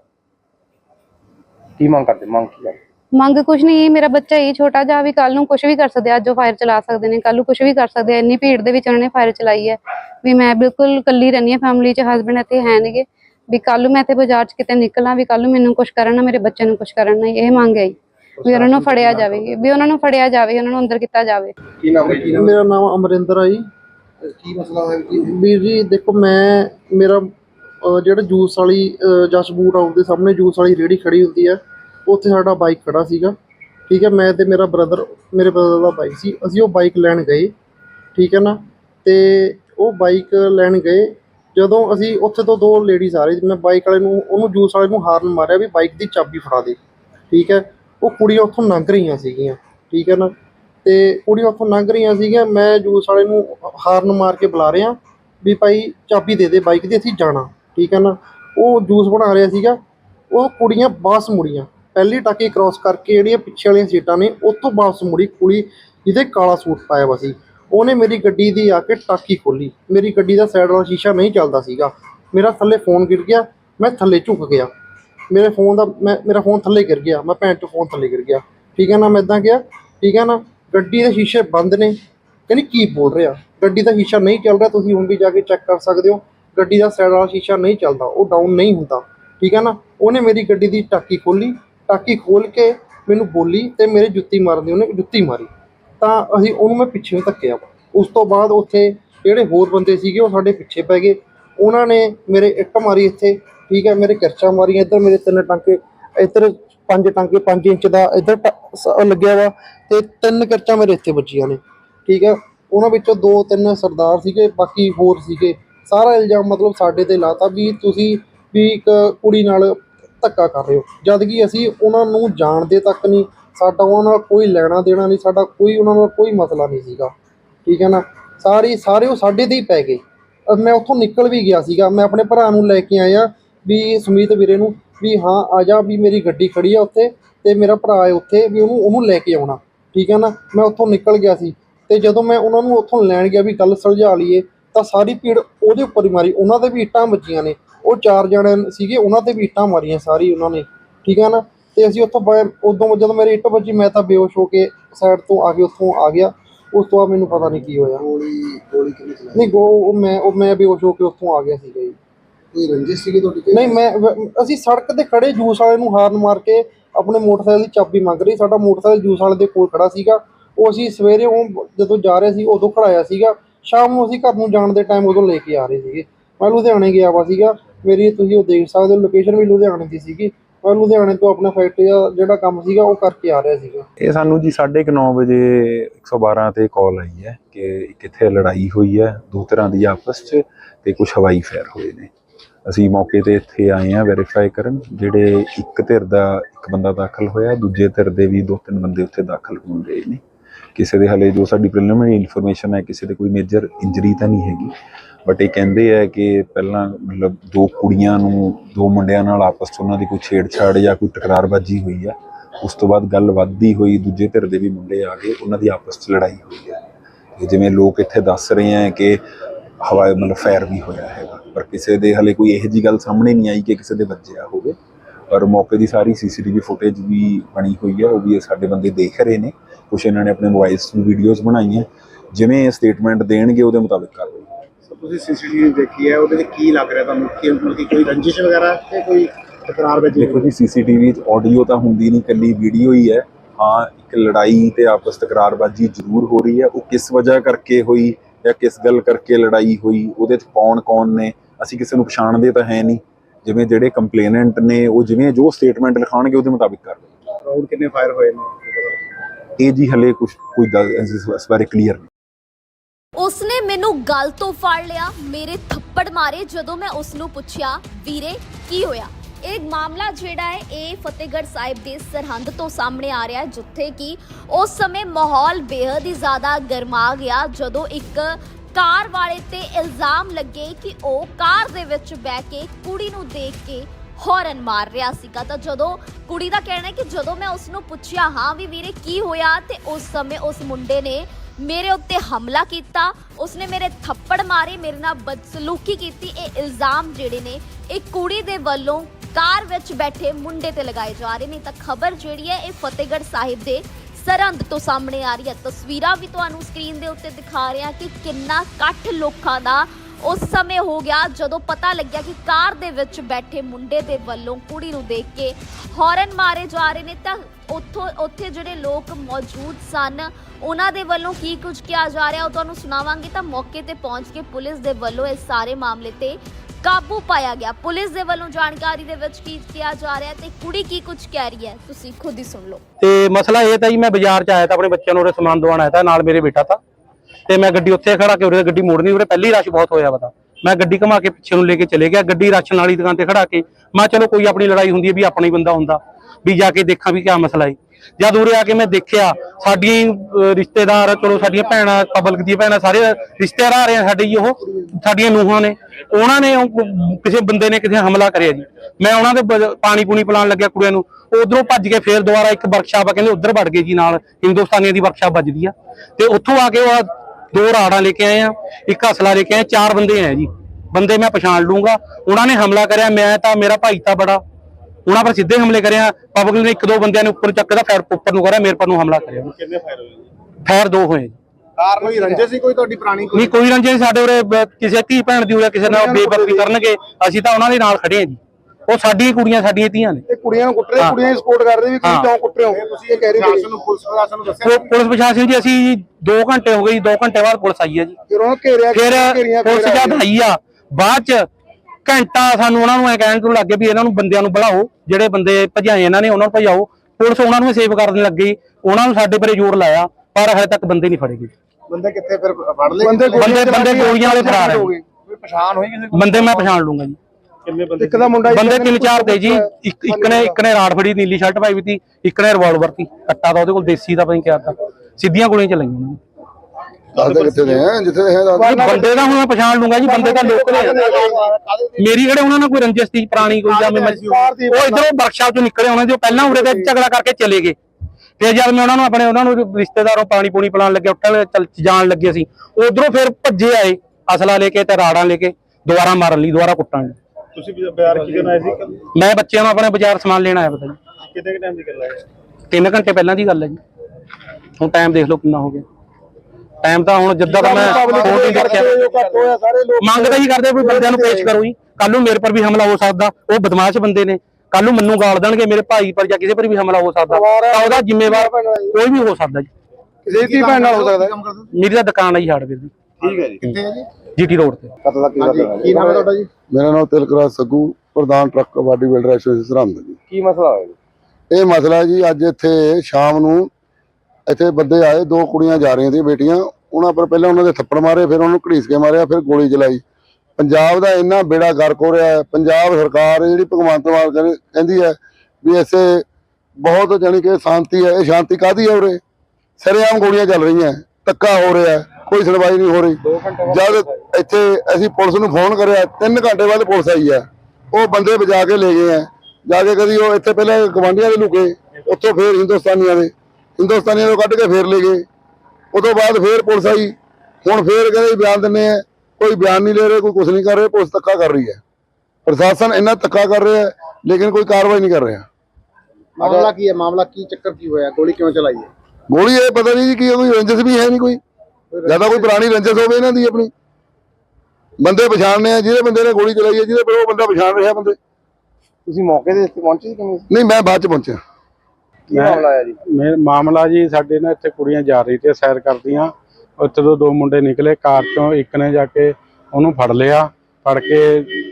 ਕੀ ਮੰਗ ਕਰਦੇ? ਮੰਗ ਕੀ ਕਰਦੇ? ਮੰਗ ਕੁਛ ਨਹੀਂ ਮੇਰਾ ਬੱਚਾ ਹੀ ਛੋਟਾ ਜਿਹਾ ਵੀ ਕੱਲ ਨੂੰ ਕੁਛ ਵੀ ਕਰ ਸਕਦੇ ਆ ਅੱਜ ਉਹ ਫਾਇਰ ਚਲਾ ਸਕਦੇ ਨੇ ਕੱਲ ਨੂੰ ਕੁਛ ਵੀ ਕਰ ਸਕਦੇ ਆ ਇੰਨੀ ਭੀੜ ਦੇ ਵਿੱਚ ਉਹਨਾਂ ਨੇ ਫਾਇਰ ਚਲਾਈ ਹੈ। ਵੀ ਮੈਂ ਬਿਲਕੁਲ ਇਕੱਲੀ ਰਹਿੰਦੀ ਹਾਂ ਫੈਮਿਲੀ 'ਚ ਹਸਬੰਡ ਇੱਥੇ ਹੈ ਨੇਗੇ ਵੀ ਕੱਲ ਨੂੰ ਮੈਂ ਇੱਥੇ ਬਾਜ਼ਾਰ 'ਚ ਕਿਤੇ ਨਿਕਲਾਂ ਵੀ ਕੱਲ ਨੂੰ ਮੈਨੂੰ ਕੁਛ ਕਰਨ ਨਾ ਮੇਰੇ ਬੱਚੇ ਨੂੰ ਕੁਛ ਕਰਨ ਨਾ ਇਹ ਮੰਗ ਹੈ ਜੀ। ਵੀ ਉਹਨਾਂ ਨੂੰ ਫੜਿਆ ਜਾਵੇ ਵੀ ਉਹਨਾਂ ਨੂੰ ਫੜਿਆ ਜਾਵੇ ਉਹਨਾਂ ਨੂੰ ਅੰਦਰ ਕੀਤਾ ਜਾਵੇ। ਕੀ ਨਾਮ ਹੈ ਕੀ ਨਾਮ ਮੇਰਾ ਨਾਮ ਅਮਰਿੰਦਰ ਆ ਜੀ। ਕੀ ਮਸਲਾ ਹੈ ਕੀ ਵੀਰ ਜੀ ਦੇਖੋ ਮੈਂ ਮੇਰਾ ਜਿਹੜਾ ਜੂਸ ਵਾਲੀ ਅਹ, ਜਸ ਬੂਟ ਹਾਊਸ ਦੇ ਸਾਹਮਣੇ ਜੂਸ ਵਾਲੀ ਰੇੜੀ ਖੜੀ ਹੁੰਦੀ ਆ ਉੱਥੇ ਸਾਡਾ ਬਾਈਕ ਖੜਾ ਸੀਗਾ। ਠੀਕ ਹੈ ਮੈਂ ਤੇ ਮੇਰਾ ਬ੍ਰਦਰ ਮੇਰੇ ਬ੍ਰਦਰ ਦਾ ਬਾਈਕ ਸੀ ਅਸੀਂ ਉਹ ਬਾਈਕ ਲੈਣ ਗਏ। ਠੀਕ ਹੈ ਨਾ? ਤੇ ਉਹ ਬਾਈਕ ਲੈਣ ਗਏ ਜਦੋਂ ਅਸੀਂ ਉੱਥੇ ਤੋਂ ਦੋ ਲੇਡੀਜ਼ ਆ ਰਹੇ ਸੀ, ਮੈਂ ਬਾਈਕ ਵਾਲੇ ਨੂੰ, ਉਹਨੂੰ ਜੂਸ ਵਾਲੇ ਨੂੰ ਹਾਰਨ ਮਾਰਿਆ ਵੀ ਬਾਈਕ ਦੀ ਚਾਬੀ ਫੜਾ ਦੇ। ਠੀਕ ਹੈ? ਉਹ ਕੁੜੀਆਂ ਉੱਥੋਂ ਲੰਘ ਰਹੀਆਂ ਸੀਗੀਆਂ। ਠੀਕ ਹੈ ਨਾ? ਤੇ ਕੁੜੀਆਂ ਉੱਥੋਂ ਲੰਘ ਰਹੀਆਂ ਸੀਗੀਆਂ, ਮੈਂ ਜੂਸ ਵਾਲੇ ਨੂੰ ਹਾਰਨ ਮਾਰ ਕੇ ਬੁਲਾ ਰਿਹਾ ਵੀ ਭਾਈ ਚਾਬੀ ਦੇ ਦੇ ਬਾਈਕ ਦੀ ਅਸੀਂ ਜਾਣਾ। ਠੀਕ ਹੈ ਨਾ? ਉਹ ਜੂਸ ਬਣਾ ਰਿਹਾ ਸੀਗਾ। ਉਹ ਕੁੜੀਆਂ ਵਾਪਸ ਮੁੜੀਆਂ। ਪਹਿਲੀ ਟਾਕੀ ਕ੍ਰਾਸ ਕਰਕੇ ਜਿਹੜੀਆਂ ਪਿੱਛੇ ਵਾਲੀਆਂ ਸੀਟਾਂ ਨੇ, ਉੱਥੋਂ ਵਾਪਸ ਮੁੜੀ ਕੁੜੀ ਜਿਹਦੇ ਕਾਲਾ ਸੂਟ ਪਾਇਆ ਵਾ ਸੀ। ਉਹਨੇ ਮੇਰੀ ਗੱਡੀ ਦੀ ਆ ਕੇ ਟਾਕੀ ਖੋਲੀ ਮੇਰੀ ਗੱਡੀ ਦਾ ਸਾਈਡ ਵਾਲਾ ਸ਼ੀਸ਼ਾ ਨਹੀਂ ਚੱਲਦਾ ਸੀਗਾ। ਮੇਰਾ ਥੱਲੇ ਫੋਨ ਗਿਰ ਗਿਆ, ਮੈਂ ਥੱਲੇ ਝੁਕ ਗਿਆ। ਮੇਰੇ ਫੋਨ ਦਾ, ਮੈਂ, ਮੇਰਾ ਫੋਨ ਥੱਲੇ ਗਿਰ ਗਿਆ। ਮੈਂ ਭੈਣ ਚੋਂ ਫੋਨ ਥੱਲੇ ਗਿਰ ਗਿਆ। ਠੀਕ ਹੈ ਨਾ, ਮੈਂ ਇਦਾਂ ਗਿਆ ਠੀਕ ਹੈ ਨਾ, ਗੱਡੀ ਦੇ ਸ਼ੀਸ਼ੇ ਬੰਦ ਨੇ। ਕਹਿੰਦੀ, ਕੀ ਬੋਲ ਰਿਹਾ? ਗੱਡੀ ਦਾ ਸ਼ੀਸ਼ਾ ਨਹੀਂ ਚੱਲ ਰਿਹਾ, ਤੁਸੀਂ ਹੁਣ ਵੀ ਜਾ ਕੇ ਚੈੱਕ ਕਰ ਸਕਦੇ ਹੋ। ਗੱਡੀ ਦਾ ਸਾਈਡ ਵਾਲਾ ਸ਼ੀਸ਼ਾ ਨਹੀਂ ਚੱਲਦਾ, ਉਹ ਡਾਊਨ ਨਹੀਂ ਹੁੰਦਾ। ਠੀਕ ਹੈ ਨਾ, ਉਹਨੇ ਮੇਰੀ ਗੱਡੀ ਦੀ ਟਾਕੀ ਖੋਲੀ ਟਾਕੀ ਖੋਲ ਕੇ ਮੈਨੂੰ ਬੋਲੀ ਤੇ ਮੇਰੇ ਜੁੱਤੀ ਮਾਰਨ ਦੀ ਉਹਨੇ ਜੁੱਤੀ ਮਾਰੀ। ਤਾਂ ਅਸੀਂ ਉਹਨੂੰ ਮੈਂ ਪਿੱਛੇ ਧੱਕਿਆ ਉਸ ਤੋਂ ਬਾਅਦ ਉੱਥੇ ਜਿਹੜੇ ਹੋਰ ਬੰਦੇ ਸੀਗੇ ਉਹ ਸਾਡੇ ਪਿੱਛੇ ਪੈ ਗਏ। ਉਹਨਾਂ ਨੇ ਮੇਰੇ ਇੱਟ ਮਾਰੀ ਇੱਥੇ, ਠੀਕ ਹੈ, ਮੇਰੇ ਕਿਰਚਾਂ ਮਾਰੀਆਂ, ਇੱਧਰ ਮੇਰੇ ਤਿੰਨ ਟਾਂਕੇ, ਇੱਧਰ ਪੰਜ ਟਾਂਕੇ 5 ਇੰਚ ਦਾ ਇੱਧਰ ਟ- ਸ- ਲੱਗਿਆ ਵਾ ਤੇ ਤਿੰਨ ਕਿਰਚਾਂ ਮੇਰੇ ਇੱਥੇ ਵੱਜੀਆਂ ਨੇ, ਠੀਕ ਹੈ। ਉਹਨਾਂ ਵਿੱਚੋਂ ਦੋ ਤਿੰਨ ਸਰਦਾਰ ਸੀਗੇ, ਬਾਕੀ ਹੋਰ ਸੀਗੇ। ਸਾਰਾ ਇਲਜ਼ਾਮ ਮਤਲਬ ਸਾਡੇ ਤੇ ਲਾਤਾ ਵੀ ਤੁਸੀਂ ਵੀ ਇੱਕ ਕੁੜੀ ਨਾਲ ਧੱਕਾ ਕਰ ਰਹੇ ਹੋ। ਜਦ ਕਿ ਅਸੀਂ ਉਹਨਾਂ ਨੂੰ ਜਾਣਦੇ ਤੱਕ ਨਹੀਂ ਸਾਡਾ ਉਹਨਾਂ ਨਾਲ ਕੋਈ ਲੈਣਾ ਦੇਣਾ ਨਹੀਂ, ਸਾਡਾ ਕੋਈ ਉਹਨਾਂ ਨਾਲ ਕੋਈ ਮਸਲਾ ਨਹੀਂ ਸੀਗਾ। ਠੀਕ ਹੈ ਨਾ? ਸਾਰੀ, ਸਾਰੇ ਉਹ ਸਾਡੇ ਤੇ ਹੀ ਪੈ ਗਏ। ਮੈਂ ਉੱਥੋਂ ਨਿਕਲ ਵੀ ਗਿਆ ਸੀਗਾ। ਮੈਂ ਆਪਣੇ ਭਰਾ ਨੂੰ ਲੈ ਕੇ ਆਇਆ ਵੀ ਸੁਮੀਤ ਵੀਰੇ ਨੂੰ ਵੀ ਹਾਂ, ਆ ਜਾ ਵੀ ਮੇਰੀ ਗੱਡੀ ਖੜੀ ਆ ਉੱਥੇ ਤੇ ਮੇਰਾ ਭਰਾ ਹੈ ਉੱਥੇ ਵੀ ਉਹਨੂੰ ਉਹਨੂੰ ਲੈ ਕੇ ਆਉਣਾ। ਠੀਕ ਹੈ ਨਾ? ਮੈਂ ਉੱਥੋਂ ਨਿਕਲ ਗਿਆ ਸੀ ਤੇ ਜਦੋਂ ਮੈਂ ਉਹਨਾਂ ਨੂੰ ਉੱਥੋਂ ਲੈਣ ਗਿਆ ਵੀ ਗੱਲ ਸੁਲਝਾ ਲਈਏ, ਤਾਂ ਸਾਰੀ ਭੀੜ ਉਹਦੇ ਉੱਪਰ ਹੀ ਮਾਰੀ। ਉਹਨਾਂ ਦੇ ਵੀ ਇੱਟਾਂ ਵੱਜੀਆਂ ਨੇ। ਉਹ ਚਾਰ ਜਣੇ ਸੀਗੇ, ਉਹਨਾਂ ਤੇ ਵੀ ਇੱਟਾਂ ਮਾਰੀਆਂ ਸਾਰੀ ਉਹਨਾਂ ਨੇ। ਠੀਕ ਹੈ ਨਾ? ਤੇ ਅਸੀਂ ਉੱਥੋਂ ਉਦੋਂ ਜਦੋਂ ਮੇਰੀ ਇੱਟ ਵੱਜੀ ਮੈਂ ਤਾਂ ਬੇਹੋਸ਼ ਹੋ ਕੇ ਸਾਈਡ ਤੋਂ ਆ ਕੇ ਉੱਥੋਂ ਆ ਗਿਆ। ਉਸ ਤੋਂ ਬਾਅਦ ਮੈਨੂੰ ਪਤਾ ਨਹੀਂ ਕੀ ਹੋਇਆ। ਗੋਲੀ ਗੋਲੀ ਚਲਾਈ? ਨਹੀਂ ਗੋ ਉਹ ਮੈਂ ਉਹ ਮੈਂ ਬੇਹੋਸ਼ ਹੋ ਕੇ ਉੱਥੋਂ ਆ ਗਿਆ ਸੀਗਾ ਜੀ। ਕੋਈ ਰੰਜਿਸ਼ ਸੀਗੀ ਤੁਹਾਡੀ ਨਹੀਂ ਮੈਂ ਵ- ਅਸੀਂ ਸੜਕ ਤੇ ਖੜੇ ਜੂਸ ਵਾਲੇ ਨੂੰ ਹਾਰਨ ਮਾਰ ਕੇ ਆਪਣੇ ਮੋਟਰਸਾਈਕਲ ਦੀ ਚਾਬੀ ਮੰਗ ਰਹੀ। ਸਾਡਾ ਮੋਟਰਸਾਈਕਲ ਜੂਸ ਵਾਲੇ ਦੇ ਕੋਲ ਖੜਾ ਸੀਗਾ। ਉਹ ਅਸੀਂ ਸਵੇਰੇ ਉਹ ਜਦੋਂ ਜਾ ਰਹੇ ਸੀ ਉਦੋਂ ਖੜਾਇਆ ਸੀਗਾ। ਸ਼ਾਮ ਨੂੰ ਅਸੀਂ ਘਰ ਨੂੰ ਜਾਣ ਦੇ ਟਾਈਮ ਉਦੋਂ ਲੈ ਕੇ ਆ ਰਹੇ ਸੀਗੇ। ਮੈਂ ਲੁਧਿਆਣੇ ਗਿਆ ਵਾ ਸੀਗਾ। ਮੇਰੀ ਤੁਸੀਂ ਉਹ ਦੇਖ ਸਕਦੇ ਹੋ ਲੋਕੇਸ਼ਨ ਵੀ ਲੁਧਿਆਣੇ ਦੀ ਸੀਗੀ। ਮੈਂ ਲੁਧਿਆਣੇ ਤੋਂ ਆਪਣਾ ਫੈਕਟਰੀ ਦਾ ਜਿਹੜਾ ਕੰਮ ਸੀਗਾ ਉਹ ਕਰਕੇ ਆ ਰਿਹਾ ਸੀਗਾ। ਇਹ ਸਾਨੂੰ ਜੀ 9:30 ਵਜੇ 112 ਤੇ ਕਾਲ ਆਈ ਹੈ ਕਿ ਕਿੱਥੇ ਲੜਾਈ ਹੋਈ ਹੈ, ਦੋ ਤਰ੍ਹਾਂ ਦੀ ਆਪਸ 'ਚ ਤੇ ਕੁਝ ਹਵਾਈ ਫਾਇਰ ਹੋਏ ਨੇ। ਅਸੀਂ ਮੌਕੇ ਤੇ ਇੱਥੇ ਆਏ ਆ ਵੈਰੀਫਾਈ ਕਰਨ, ਜਿਹੜੇ ਇੱਕ ਧਿਰ ਦਾ ਇੱਕ ਬੰਦਾ ਦਾਖਲ ਹੋਇਆ, ਦੂਜੇ ਧਿਰ ਦੇ ਵੀ ਦੋ ਤਿੰਨ ਬੰਦੇ ਉੱਥੇ ਦਾਖਲ ਹੋਣ ਗਏ ਨੇ। ਕਿਸੇ ਦੇ ਹਲੇ ਜੋ ਸਾਡੀ ਪ੍ਰੀਲਿਮਿਨਰੀ ਇਨਫੋਰਮੇਸ਼ਨ ਹੈ, ਕਿਸੇ ਦੇ ਕੋਈ ਮੇਜਰ ਇੰਜਰੀ ਤਾਂ ਨਹੀਂ ਹੈਗੀ। ਬਟ ਇਹ ਕਹਿੰਦੇ ਆ ਕਿ ਪਹਿਲਾਂ ਮਤਲਬ ਦੋ ਕੁੜੀਆਂ ਨੂੰ, ਦੋ ਮੁੰਡਿਆਂ ਨਾਲ ਆਪਸ 'ਚ ਉਹਨਾਂ ਦੀ ਕੋਈ ਛੇੜਛਾੜ ਜਾਂ ਕੋਈ ਟਕਰਾਰਬਾਜ਼ੀ ਹੋਈ ਆ, ਉਸ ਤੋਂ ਬਾਅਦ ਗੱਲ ਵੱਧਦੀ ਹੋਈ, ਦੂਜੇ ਧਿਰ ਦੇ ਵੀ ਮੁੰਡੇ ਆ ਗਏ, ਉਹਨਾਂ ਦੀ ਆਪਸ 'ਚ ਲੜਾਈ ਹੋਈ ਹੈ ਤੇ ਜਿਵੇਂ ਲੋਕ ਇੱਥੇ ਦੱਸ ਰਹੇ ਆ ਕਿ ਹਵਾਈ ਮਤਲਬ ਫਾਇਰ ਵੀ ਹੋਇਆ ਹੈਗਾ, ਪਰ ਕਿਸੇ ਦੇ ਹਲੇ ਕੋਈ ਇਹੋ ਜੀ ਗੱਲ ਸਾਹਮਣੇ ਨਹੀਂ ਆਈ ਕਿ ਕਿਸੇ ਦੇ ਵੱਜਿਆ ਹੋਵੇ। ਔਰ ਮੌਕੇ ਦੀ ਸਾਰੀ ਸੀਸੀਟੀਵੀ ਫੁਟੇਜ ਵੀ ਬਣੀ ਹੋਈ ਹੈ ਉਹ ਵੀ ਇਹ ਸਾਡੇ ਬੰਦੇ ਦੇਖ ਰਹੇ ਨੇ। ਕੁਛ ਇਹਨਾਂ ਨੇ ਆਪਣੇ ਮੋਬਾਈਲਸ ਤੋਂ ਵੀਡੀਓਜ਼ ਬਣਾਈਆਂ। ਜਿਵੇਂ ਇਹ ਸਟੇਟਮੈਂਟ ਦੇਣਗੇ, ਉਹਦੇ ਮੁਤਾਬਿਕ ਕਰ ਤੁਸੀਂ ਸੀਸੀਟੀਵੀ ਦੇਖੀ ਹੈ ਉਹਦੇ ਵਿੱਚ ਕੀ ਲੱਗ ਰਿਹਾ ਤੁਹਾਨੂੰ? ਕਿ ਮਤਲਬ ਕਿ ਕੋਈ ਰੰਜਿਸ਼ ਵਗੈਰਾ ਤੇ ਕੋਈ ਤਕਰਾਰ ਵਿੱਚ ਦੇਖੋ ਜੀ ਸੀਸੀਟੀਵੀ 'ਚ ਆਡੀਓ ਤਾਂ ਹੁੰਦੀ ਨਹੀਂ ਕੱਲੀ ਵੀਡੀਓ ਹੀ ਹੈ। ਹਾਂ ਇੱਕ ਲੜਾਈ ਤੇ ਆਪਸ ਤਕਰਾਰਬਾਜ਼ੀ ਜ਼ਰੂਰ ਹੋ ਰਹੀ ਹੈ। ਉਹ ਕਿਸ ਵਜ੍ਹਾ ਕਰਕੇ ਹੋਈ ਜਾਂ ਕਿਸ ਗੱਲ ਕਰਕੇ ਲੜਾਈ ਹੋਈ ਉਹਦੇ 'ਚ ਕੌਣ ਕੌਣ ਨੇ ਅਸੀਂ ਕਿਸੇ ਨੂੰ ਪਛਾਣਦੇ ਤਾਂ ਹੈ ਨਹੀਂ। ਜਿਵੇਂ ਜਿਹੜੇ ਕੰਪਲੇਨੈਂਟ ਨੇ ਉਹ ਜਿਵੇਂ ਜੋ ਸਟੇਟਮੈਂਟ ਲਿਖਾਣਗੇ ਉਹਦੇ ਮੁਤਾਬਿਕ ਕਰ ਰਾਉਂਡ ਕਿੰਨੇ ਫਾਇਰ ਹੋਏ ਨੇ? ਇਹ ਜੀ ਹਲੇ ਕੁਝ ਕੋਈ ਇਸ ਬਾਰੇ ਕਲੀਅਰ ਨਹੀਂ। ਉਸਨੇ ਮੈਨੂੰ ਗਲ ਤੋਂ ਫੜ ਲਿਆ, ਮੇਰੇ ਥੱਪੜ ਮਾਰੇ ਜਦੋਂ ਮੈਂ ਉਸ ਨੂੰ ਪੁੱਛਿਆ, ਵੀਰੇ, ਕੀ ਹੋਇਆ? ਇਹ ਮਾਮਲਾ ਜਿਹੜਾ ਹੈ, ਇਹ ਫਤਿਹਗੜ੍ਹ ਸਾਹਿਬ ਦੇ ਸਰਹੰਦ ਤੋਂ ਸਾਹਮਣੇ ਆ ਰਿਹਾ ਹੈ, ਜਿੱਥੇ ਕਿ ਉਸ ਸਮੇਂ ਮਾਹੌਲ ਬੇहद ਹੀ ਜ਼ਿਆਦਾ ਗਰਮਾ ਗਿਆ, ਜਦੋਂ ਇੱਕ ਕਾਰ ਵਾਲੇ ਤੇ ਇਲਜ਼ਾਮ ਲੱਗੇ ਕਿ ਉਹ ਕਾਰ ਦੇ ਵਿੱਚ ਬਹਿ ਕੇ ਕੁੜੀ ਨੂੰ ਦੇਖ ਕੇ ਹੌਰਨ ਮਾਰ ਰਿਹਾ ਸੀਗਾ। ਤਾਂ ਜਦੋਂ ਕੁੜੀ ਦਾ ਕਹਿਣਾ ਹੈ ਕਿ ਜਦੋਂ ਮੈਂ ਉਸ ਨੂੰ ਪੁੱਛਿਆ, ਹਾਂ ਵੀ ਵੀਰੇ, ਕੀ ਹੋਇਆ? ਤੇ ਉਸ ਸਮੇਂ ਉਸ ਮੁੰਡੇ ਨੇ ਮੇਰੇ ਉੱਤੇ ਹਮਲਾ ਕੀਤਾ, ਉਸਨੇ ਮੇਰੇ ਥੱਪੜ ਮਾਰੇ, ਮੇਰੇ ਨਾਲ ਬਦਸਲੂਕੀ ਕੀਤੀ। ਇਹ ਇਲਜ਼ਾਮ ਜਿਹੜੇ ਨੇ, ਇਹ ਕੁੜੀ ਦੇ ਵੱਲੋਂ ਕਾਰ ਵਿੱਚ ਬੈਠੇ ਮੁੰਡੇ ਤੇ ਲਗਾਏ ਜਾ ਰਹੇ ਨੇ। ਤਾਂ ਖਬਰ ਜਿਹੜੀ ਹੈ, ਇਹ ਫਤਿਹਗੜ੍ਹ ਸਾਹਿਬ ਦੇ ਸਰਹੰਦ ਤੋਂ ਸਾਹਮਣੇ ਆ ਰਹੀ ਹੈ। ਤਸਵੀਰਾਂ ਵੀ ਤੁਹਾਨੂੰ ਸਕਰੀਨ ਦੇ ਉੱਤੇ ਦਿਖਾ ਰਹੇ ਹਾਂ ਕਿ ਕਿੰਨਾ ਇਕੱਠ ਲੋਕਾਂ ਦਾ ਉਸ ਸਮੇਂ ਹੋ ਗਿਆ ਜਦੋਂ ਪਤਾ ਲੱਗਿਆ ਕਿ ਕਾਰ ਦੇ ਵਿੱਚ ਬੈਠੇ ਮੁੰਡੇ ਦੇ ਵੱਲੋਂ ਕੁੜੀ ਨੂੰ ਦੇਖ ਕੇ ਹੌਰਨ ਮਾਰੇ ਜਾ ਰਹੇ ਨੇ। ਤਾਂ ਉੱਥੋਂ, ਉੱਥੇ ਜਿਹੜੇ ਲੋਕ ਮੌਜੂਦ ਸਨ, ਉਹਨਾਂ ਦੇ ਵੱਲੋਂ ਕੀ ਕੁਝ ਕਿਹਾ ਜਾ ਰਿਹਾ, ਉਹ ਤੁਹਾਨੂੰ ਸੁਣਾਵਾਂਗੇ। ਤਾਂ ਮੌਕੇ ਤੇ ਪਹੁੰਚ ਕੇ ਪੁਲਿਸ ਦੇ ਵੱਲੋਂ ਇਸ ਸਾਰੇ ਮਾਮਲੇ ਤੇ ਕਾਬੂ ਪਾਇਆ ਗਿਆ। ਪੁਲਿਸ ਦੇ ਵੱਲੋਂ ਜਾਣਕਾਰੀ ਦੇ ਵਿੱਚ ਕੀ ਕਿਹਾ ਜਾ ਰਿਹਾ ਤੇ ਕੁੜੀ ਕੀ ਕੁਝ ਕਹਿ ਰਹੀ ਹੈ, ਤੁਸੀਂ ਖੁਦ ਹੀ ਸੁਣ ਲਓ। ਤੇ ਮਸਲਾ ਇਹ ਤਾਂ ਜੀ, ਮੈਂ ਬਾਜ਼ਾਰ ਚ ਆਇਆ ਤਾਂ ਆਪਣੇ ਬੱਚਿਆਂ ਨੂੰ ਉਰੇ ਸਮਾਨ ਦਵਾਉਣ ਆਇਆ ਤਾਂ ਨਾਲ ਮੇਰੇ ਬੇਟਾ ਤਾਂ। ਤੇ ਮੈਂ ਗੱਡੀ ਉੱਥੇ ਖੜਾ ਕੇ ਉਰੇ ਗੱਡੀ ਮੋੜਨੀ, ਉਰੇ ਪਹਿਲੀ ਰਸ਼ ਬਹੁਤ ਹੋਇਆ ਪਤਾ। ਮੈਂ ਗੱਡੀ ਘੁਮਾ ਕੇ ਪਿੱਛੇ ਨੂੰ ਲੈ ਕੇ ਚਲੇ ਗਿਆ, ਗੱਡੀ ਰਸ਼ ਵਾਲੀ ਦੁਕਾਨ ਤੇ ਖੜਾ ਕੇ। ਮੈਂ ਕਿਹਾ, ਚਲੋ ਕੋਈ ਆਪਣੀ ਲੜਾਈ ਹੁੰਦੀ ਹੈ ਵੀ ਆਪਣਾ ਹੀ ਬੰਦਾ ਹੁੰਦਾ, ਵੀ ਜਾ ਕੇ ਦੇਖਾਂ ਵੀ ਕੀ ਮਸਲਾ ਹੈ। ਜਦ ਉਰੇ ਆ ਕੇ ਮੈਂ ਦੇਖਿਆ, ਸਾਡੀਆਂ ਰਿਸ਼ਤੇਦਾਰ, ਚਲੋ ਸਾਡੀਆਂ ਭੈਣਾਂ ਪਬਲਿਕ ਦੀਆਂ ਭੈਣਾਂ, ਸਾਰੇ ਰਿਸ਼ਤੇਦਾਰ ਆ ਰਹੇ ਆ ਸਾਡੇ ਜੀ ਉਹ ਸਾਡੀਆਂ ਨੂਹਾਂ ਨੇ। ਉਹਨਾਂ ਨੇ ਕਿਸੇ ਬੰਦੇ ਨੇ ਕਿਸੇ ਹਮਲਾ ਕਰਿਆ ਜੀ। ਮੈਂ ਉਹਨਾਂ ਦੇ ਪਾਣੀ ਪੂਣੀ ਪਿਲਾਉਣ ਲੱਗਿਆ ਕੁੜੀਆਂ ਨੂੰ। ਉਧਰੋਂ ਭੱਜ ਕੇ ਫੇਰ ਦੁਬਾਰਾ ਇੱਕ ਵਰਕਸ਼ਾਪ ਆ, ਕਹਿੰਦੇ ਉਧਰ ਵੜ ਗਏ ਜੀ ਨਾਲ, ਹਿੰਦੁਸਤਾਨੀਆਂ ਦੀ ਵਰਕਸ਼ਾਪ ਵੱਜਦੀ ਆ। ਤੇ ਉੱਥੋਂ ਆ ਕੇ ਉਹ ਦੋ ਰਾੜਾਂ ਲੈ ਕੇ ਆਏ ਆ ਇੱਕ ਹਸਲਾ ਲੈ ਕੇ ਆਏ ਚਾਰ ਬੰਦੇ ਆ ਜੀ। ਬੰਦੇ ਮੈਂ ਪਛਾਣ ਲੂੰਗਾ। ਉਹਨਾਂ ਨੇ ਹਮਲਾ ਕਰਿਆ ਮੈਂ ਤਾਂ ਮੇਰਾ ਭਾਈ ਤਾਂ ਬੜਾ। ਉਹਨਾਂ ਪਰ ਸਿੱਧੇ ਹਮਲੇ ਕਰਿਆ। ਪਬਲਿਕ ਨੇ ਇੱਕ ਦੋ ਬੰਦਿਆਂ ਨੇ ਉੱਪਰ ਚੱਕਦਾ ਫੈਰ ਉੱਪਰ ਨੂੰ ਕਰਿਆ ਮੇਰੇ ਪਰ ਨੂੰ ਹਮਲਾ ਕਰਿਆ। ਕਿੰਨੇ ਫਾਇਰ ਹੋਏ ਫੈਰ ਦੋ ਹੋਏ। ਜੀ। ਕਾਰ ਕੋਈ ਰੰਜਿਸ਼ ਸੀ ਕੋਈ ਤੁਹਾਡੀ ਪੁਰਾਣੀ ਨਹੀਂ ਕੋਈ ਰੰਜੇ ਸਾਡੇ ਉਰੇ ਕਿਸੇ ਧੀ ਭੈਣ ਦੀ ਉਰੇ ਕਿਸੇ ਨਾਲ ਬੇਬਰਤੀ ਕਰਨਗੇ। ਅਸੀਂ ਤਾਂ ਉਹਨਾਂ ਦੇ ਨਾਲ ਖੜੇ ਆ ਜੀ। ਉਹ ਸਾਡੀਆਂ ਕੁੜੀਆਂ ਸਾਡੀਆਂ ਧੀਆਂ ਨੇ। ਇਹ ਕੁੜੀਆਂ ਨੂੰ ਕੁੱਟ ਰਹੇ ਹਾਂ। ਕੁੜੀਆਂ ਦੀ ਸਪੋਰਟ ਕਰਦੇ ਵੀ ਹਾਂ। ਤੁਸੀਂ ਕਿਉਂ ਕੁੱਟ ਰਹੇ ਹੋ? ਤੁਸੀਂ ਇਹ ਕਹਿ ਰਹੇ ਨੂੰ ਪੁਲਿਸ ਪ੍ਰਸ਼ਾਸਨ ਨੂੰ ਦੱਸਿਆ ਪੁਲਿਸ ਪ੍ਰਸ਼ਾਸਨ ਜੀ ਅਸੀਂ 2 ਘੰਟੇ ਹੋ ਗਏ ਜੀ 2 ਘੰਟੇ ਬਾਅਦ ਪੁਲਿਸ ਆਈ ਹੈ ਜੀ। ਫਿਰ ਉਹਨਾਂ ਘੇਰਿਆ ਫਿਰ ਘੇਰੀਆਂ ਪੁਲਿਸ ਫਿਰ ਜਦ ਆਈ ਆ ਬਾਅਦ ਚ ਘੰਟਾ ਸਾਨੂੰ ਉਹਨਾਂ ਨੂੰ ਐ ਕਹਿਣ ਤੋਂ ਲੱਗੇ ਵੀ ਇਹਨਾਂ ਨੂੰ ਬੰਦਿਆਂ ਨੂੰ ਬੁਲਾਓ ਜਿਹੜੇ ਬੰਦੇ ਭਜਾਏ ਇਹਨਾਂ ਨੇ ਉਹਨਾਂ ਨੂੰ ਭਜਾਓ। ਪੁਲਿਸ ਉਹਨਾਂ ਨੂੰ ਸੇਵ ਕਰਨ ਲੱਗੀ ਉਹਨਾਂ ਨੂੰ ਸਾਡੇ ਪਰੇ ਜ਼ੋਰ ਲਾਇਆ ਪਰ ਹਜੇ ਤੱਕ ਬੰਦੇ ਨਹੀਂ ਫੜੇ ਗਏ। ਬੰਦੇ ਕਿੱਥੇ ਫਿਰ ਫੜ ਲਏ? ਬੰਦੇ ਬੰਦੇ ਗੋਲੀਆਂ ਵਾਲੇ ਫਰਾਰ ਹੈ ਕੋਈ ਪਛਾਣ ਹੋਈ ਕਿਸੇ ਬੰਦੇ ਮੈਂ ਪਛਾਣ ਲੂੰਗਾ ਜੀ। ਕਿੰਨੇ ਬੰਦੇ ਇੱਕ ਦਾ ਮੁੰਡਾ ਬੰਦੇ ਤਿੰਨ ਚਾਰ ਤੇ ਜੀ। ਇੱਕ ਇੱਕ ਨੇ ਇੱਕ ਨੇ ਰਾੜ ਫੜੀ ਨੀਲੀ ਸ਼ਰਟ ਪਾਈ ਵੀ ਤੀ ਇੱਕ ਨੇ ਰਿਵਾਲਵਰ ਤੀ। ਕੱਟਾ ਤਾਂ ਉਹਦੇ ਕੋਲ ਦੇਸੀ ਦਾ ਪਤਾ ਨਹੀਂ ਕਿਆ ਤਾ। ਸਿੱਧੀਆਂ ਗੋਲੀਆਂ ਚਲਾਈਆਂ ਉਹਨਾਂ ਨੇ ਦੱਸਦੇ ਕਿੱਥੇ ਦੇ ਆ? ਜਿੱਥੇ ਦੇ ਹੈ ਦੱਸ ਨਹੀਂ, ਬੰਦੇ ਦਾ ਹੁਣ ਮੈਂ ਪਛਾਣ ਲੂੰਗਾ ਜੀ ਬੰਦੇ ਤਾਂ ਲੋਕ ਨੇ ਮੇਰੀ ਕਿਹੜੇ ਉਹਨਾਂ ਨਾਲ ਕੋਈ ਰੰਜਿਸ਼ ਸੀ ਪੁਰਾਣੀ ਕੋਈ ਜਾਂ ਮੈਂ ਉਹ ਇਧਰੋਂ ਵਰਕਸ਼ਾਪ ਚੋਂ ਨਿਕਲੇ ਉਹਨਾਂ ਦੇ ਉਹ ਪਹਿਲਾਂ ਉਰੇ ਤੇ ਝਗੜਾ ਕਰਕੇ ਚਲੇ ਗਏ। ਤੇ ਜਦ ਮੈਂ ਉਹਨਾਂ ਨੂੰ ਆਪਣੇ ਉਹਨਾਂ ਨੂੰ ਰਿਸ਼ਤੇਦਾਰੋਂ ਪਾਣੀ ਪੂਣੀ ਪਿਲਾਉਣ ਲੱਗੇ ਉੱਠਣ ਜਾਣ ਲੱਗੇ ਸੀ ਉਧਰੋਂ ਫਿਰ ਭੱਜੇ ਆਏ ਅਸਲਾ ਲੈ ਕੇ ਤੇ ਰਾੜਾਂ ਲੈ ਕੇ ਦੁਬਾਰਾ ਮਾਰਨ ਲਈ ਦੁਬਾਰਾ ਕੁੱਟਣ ਲਈ। ਤੁਸੀਂ ਵੀ ਬਾਜ਼ਾਰ ਕੀ ਕਰਨ ਆਏ ਸੀ? ਮੈਂ ਬੱਚਿਆਂ ਨੂੰ ਆਪਣੇ ਬਾਜ਼ਾਰ ਸਮਾਨ ਲੈਣ ਆਇਆ ਪਤਾ ਜੀ ਕਿੰਨੇ ਟਾਈਮ ਦੀ ਗੱਲ ਹੈ? ਤਿੰਨ ਘੰਟੇ ਪਹਿਲਾਂ ਦੀ ਗੱਲ ਹੈ ਜੀ। ਹੁਣ ਟਾਈਮ ਦੇਖ ਲਓ ਕਿੰਨਾ ਹੋ ਗਿਆ। ਟਾਈਮ ਤਾਂ ਹੁਣ ਜਿੱਦਾਂ ਦਾ ਮੈਂ ਫੋਨ ਨਹੀਂ ਦੇਖਿਆ। ਘੱਟ ਹੋਇਆ ਸਾਰੇ ਲੋਕ ਮੰਗ ਤਾਂ ਹੀ ਕਰਦੇ ਵੀ ਬੰਦਿਆਂ ਨੂੰ ਪੇਸ਼ ਕਰੋ ਜੀ। ਕੱਲ ਨੂੰ ਮੇਰੇ ਪਰ ਵੀ ਹਮਲਾ ਹੋ ਸਕਦਾ। ਉਹ ਬਦਮਾਸ਼ ਬੰਦੇ ਨੇ। ਕੱਲ ਨੂੰ ਮੈਨੂੰ ਗਾਲ ਦੇਣਗੇ ਮੇਰੇ ਭਾਈ ਪਰ ਜਾਂ ਕਿਸੇ ਪਰ ਵੀ ਹਮਲਾ ਹੋ ਸਕਦਾ। ਤਾਂ ਉਹਦਾ ਜ਼ਿੰਮੇਵਾਰ ਕੋਈ ਵੀ ਹੋ ਸਕਦਾ ਜੀ। ਕਿਸੇ ਦੀ ਭੈਣ ਨਾਲ ਹੋ ਸਕਦਾ? ਮੇਰੀ ਤਾਂ ਦੁਕਾਨ ਆ ਜੀ ਹਾਰਡਵੇਅਰ ਦੀ ਠੀਕ ਹੈ ਜੀ। ਕਿੱਥੇ ਹੈ ਜੀ? ਜੀਟੀ ਰੋਡ ਤੇ। ਹਾਂਜੀ ਕੀ ਨਾਮ ਹੈ ਤੁਹਾਡਾ ਜੀ? ਮੇਰਾ ਨਾਮ ਤਿਲਕਰਾਜ ਸੱਗੂ ਪ੍ਰਧਾਨ truck body builder association Sirhind ji. ਕੀ ਮਸਲਾ ਹੋਇਆ ਇਹ ਮਸਲਾ ਜੀ ਅੱਜ ਇੱਥੇ ਸ਼ਾਮ ਨੂੰ ਇੱਥੇ ਬੰਦੇ ਆਏ ਦੋ ਕੁੜੀਆਂ ਜਾ ਰਹੀਆਂ ਸੀ ਬੇਟੀਆਂ। ਉਹਨਾਂ ਪਰ ਪਹਿਲਾਂ ਉਹਨਾਂ ਦੇ ਥੱਪੜ ਮਾਰੇ ਫਿਰ ਉਹਨੂੰ ਘੜੀਸ ਕੇ ਮਾਰਿਆ ਫਿਰ ਗੋਲੀ ਚਲਾਈ। ਪੰਜਾਬ ਦਾ ਇੰਨਾ ਬੇੜਾ ਗਰਕ ਹੋ ਰਿਹਾ ਹੈ। ਪੰਜਾਬ ਸਰਕਾਰ ਜਿਹੜੀ ਭਗਵੰਤ ਮਾਨ ਕਹਿੰਦੀ- ਕਹਿੰਦੀ ਹੈ ਵੀ ਐਸੇ ਬਹੁਤ ਜਾਣੀ ਕਿ ਸ਼ਾਂਤੀ ਹੈ। ਇਹ ਸ਼ਾਂਤੀ ਕਾਦੀ ਹੈ ਉਰੇ? ਸਰੇਆਮ ਗੋਲੀਆਂ ਚੱਲ ਰਹੀਆਂ ਧੱਕਾ ਹੋ ਰਿਹਾ ਹੈ, ਕੋਈ ਸੁਣਵਾਈ ਨਹੀਂ ਹੋ ਰਹੀ। ਜਦ ਇੱਥੇ ਅਸੀਂ ਪੁਲਿਸ ਨੂੰ ਫੋਨ ਕਰਿਆ 3 ਘੰਟੇ ਬਾਅਦ ਪੁਲਿਸ ਆਈ ਹੈ। ਉਹ ਬੰਦੇ ਵਜਾ ਕੇ ਲੈ ਗਏ ਆ ਜਾ ਕੇ ਕਦੀ ਉਹ ਇੱਥੇ ਪਹਿਲਾਂ ਗਵਾਂਢੀਆਂ ਦੇ ਲੁਕੇ ਉੱਥੋਂ ਫੇਰ ਹਿੰਦੁਸਤਾਨੀਆਂ ਦੇ। ਹਿੰਦੁਸਤਾਨੀਆਂ ਤੋਂ ਕੱਢ ਕੇ ਫੇਰ ਲੈ ਗਏ। ਉਦੋਂ ਬਾਅਦ ਫੇਰ ਪੁਲਿਸ ਆਈ। ਹੁਣ ਫੇਰ ਕਹਿੰਦੇ ਬਿਆਨ ਦਿੰਨੇ ਆ ਕੋਈ ਬਿਆਨ ਨਹੀਂ ਲੈ ਰਹੇ ਕੋਈ ਕੁਝ ਨਹੀਂ ਕਰ ਰਿਹਾ ਪੁਲਿਸ ਧੱਕਾ ਕਰ ਰਹੀ ਹੈ। ਪ੍ਰਸ਼ਾਸਨ ਇੰਨਾ ਧੱਕਾ ਕਰ ਰਿਹਾ ਹੈ ਲੇਕਿਨ ਕੋਈ ਕਾਰਵਾਈ ਨਹੀਂ ਕਰ ਰਿਹਾ। ਮਾਮਲਾ ਕੀ ਹੈ? ਮਾਮਲਾ ਕੀ ਚੱਕਰ ਕੀ ਹੋਇਆ? ਗੋਲੀ ਕਿਉਂ ਚਲਾਈ ਹੈ? ਗੋਲੀ ਇਹ ਪਤਾ ਨਹੀਂ ਜੀ ਕੀ ਕੋਈ ਰੰਜਸ ਵੀ ਹੈ ਨਹੀਂ ਕੋਈ। ਜ਼ਿਆਦਾ ਕੋਈ ਪੁਰਾਣੀ ਰੰਜਸ ਹੋਵੇ ਇਹਨਾਂ ਦੀ ਆਪਣੀ। ਬੰਦੇ ਪਛਾਣਨੇ ਆ ਜਿਹਦੇ ਬੰਦੇ ਨੇ ਗੋਲੀ ਚਲਾਈ ਹੈ ਜਿਹਦੇ ਪਰ ਉਹ ਬੰਦਾ ਪਛਾਣ ਰਿਹਾ ਬੰਦੇ। ਤੁਸੀਂ ਮੌਕੇ ਤੇ ਇੱਥੇ ਪਹੁੰਚੇ ਸੀ ਕਿਵੇਂ ਨਹੀਂ? ਮੈਂ ਬਾਅਦ ਚ ਪਹੁੰਚਿਆ। ਕੀ ਮਾਮਲਾ ਆਇਆ ਜੀ? ਮੇ ਮਾਮਲਾ ਜੀ ਸਾਡੇ ਨਾ ਇੱਥੇ ਕੁੜੀਆਂ ਜਾ ਰਹੀ ਤੇ ਸੈਰ ਕਰਦੀਆਂ। ਉੱਥੇ ਤੋਂ ਦੋ ਮੁੰਡੇ ਨਿਕਲੇ ਕਾਰ ਚੋਂ ਇੱਕ ਨੇ ਜਾ ਕੇ ਉਹਨੂੰ ਫੜ ਲਿਆ ਫੜ ਕੇ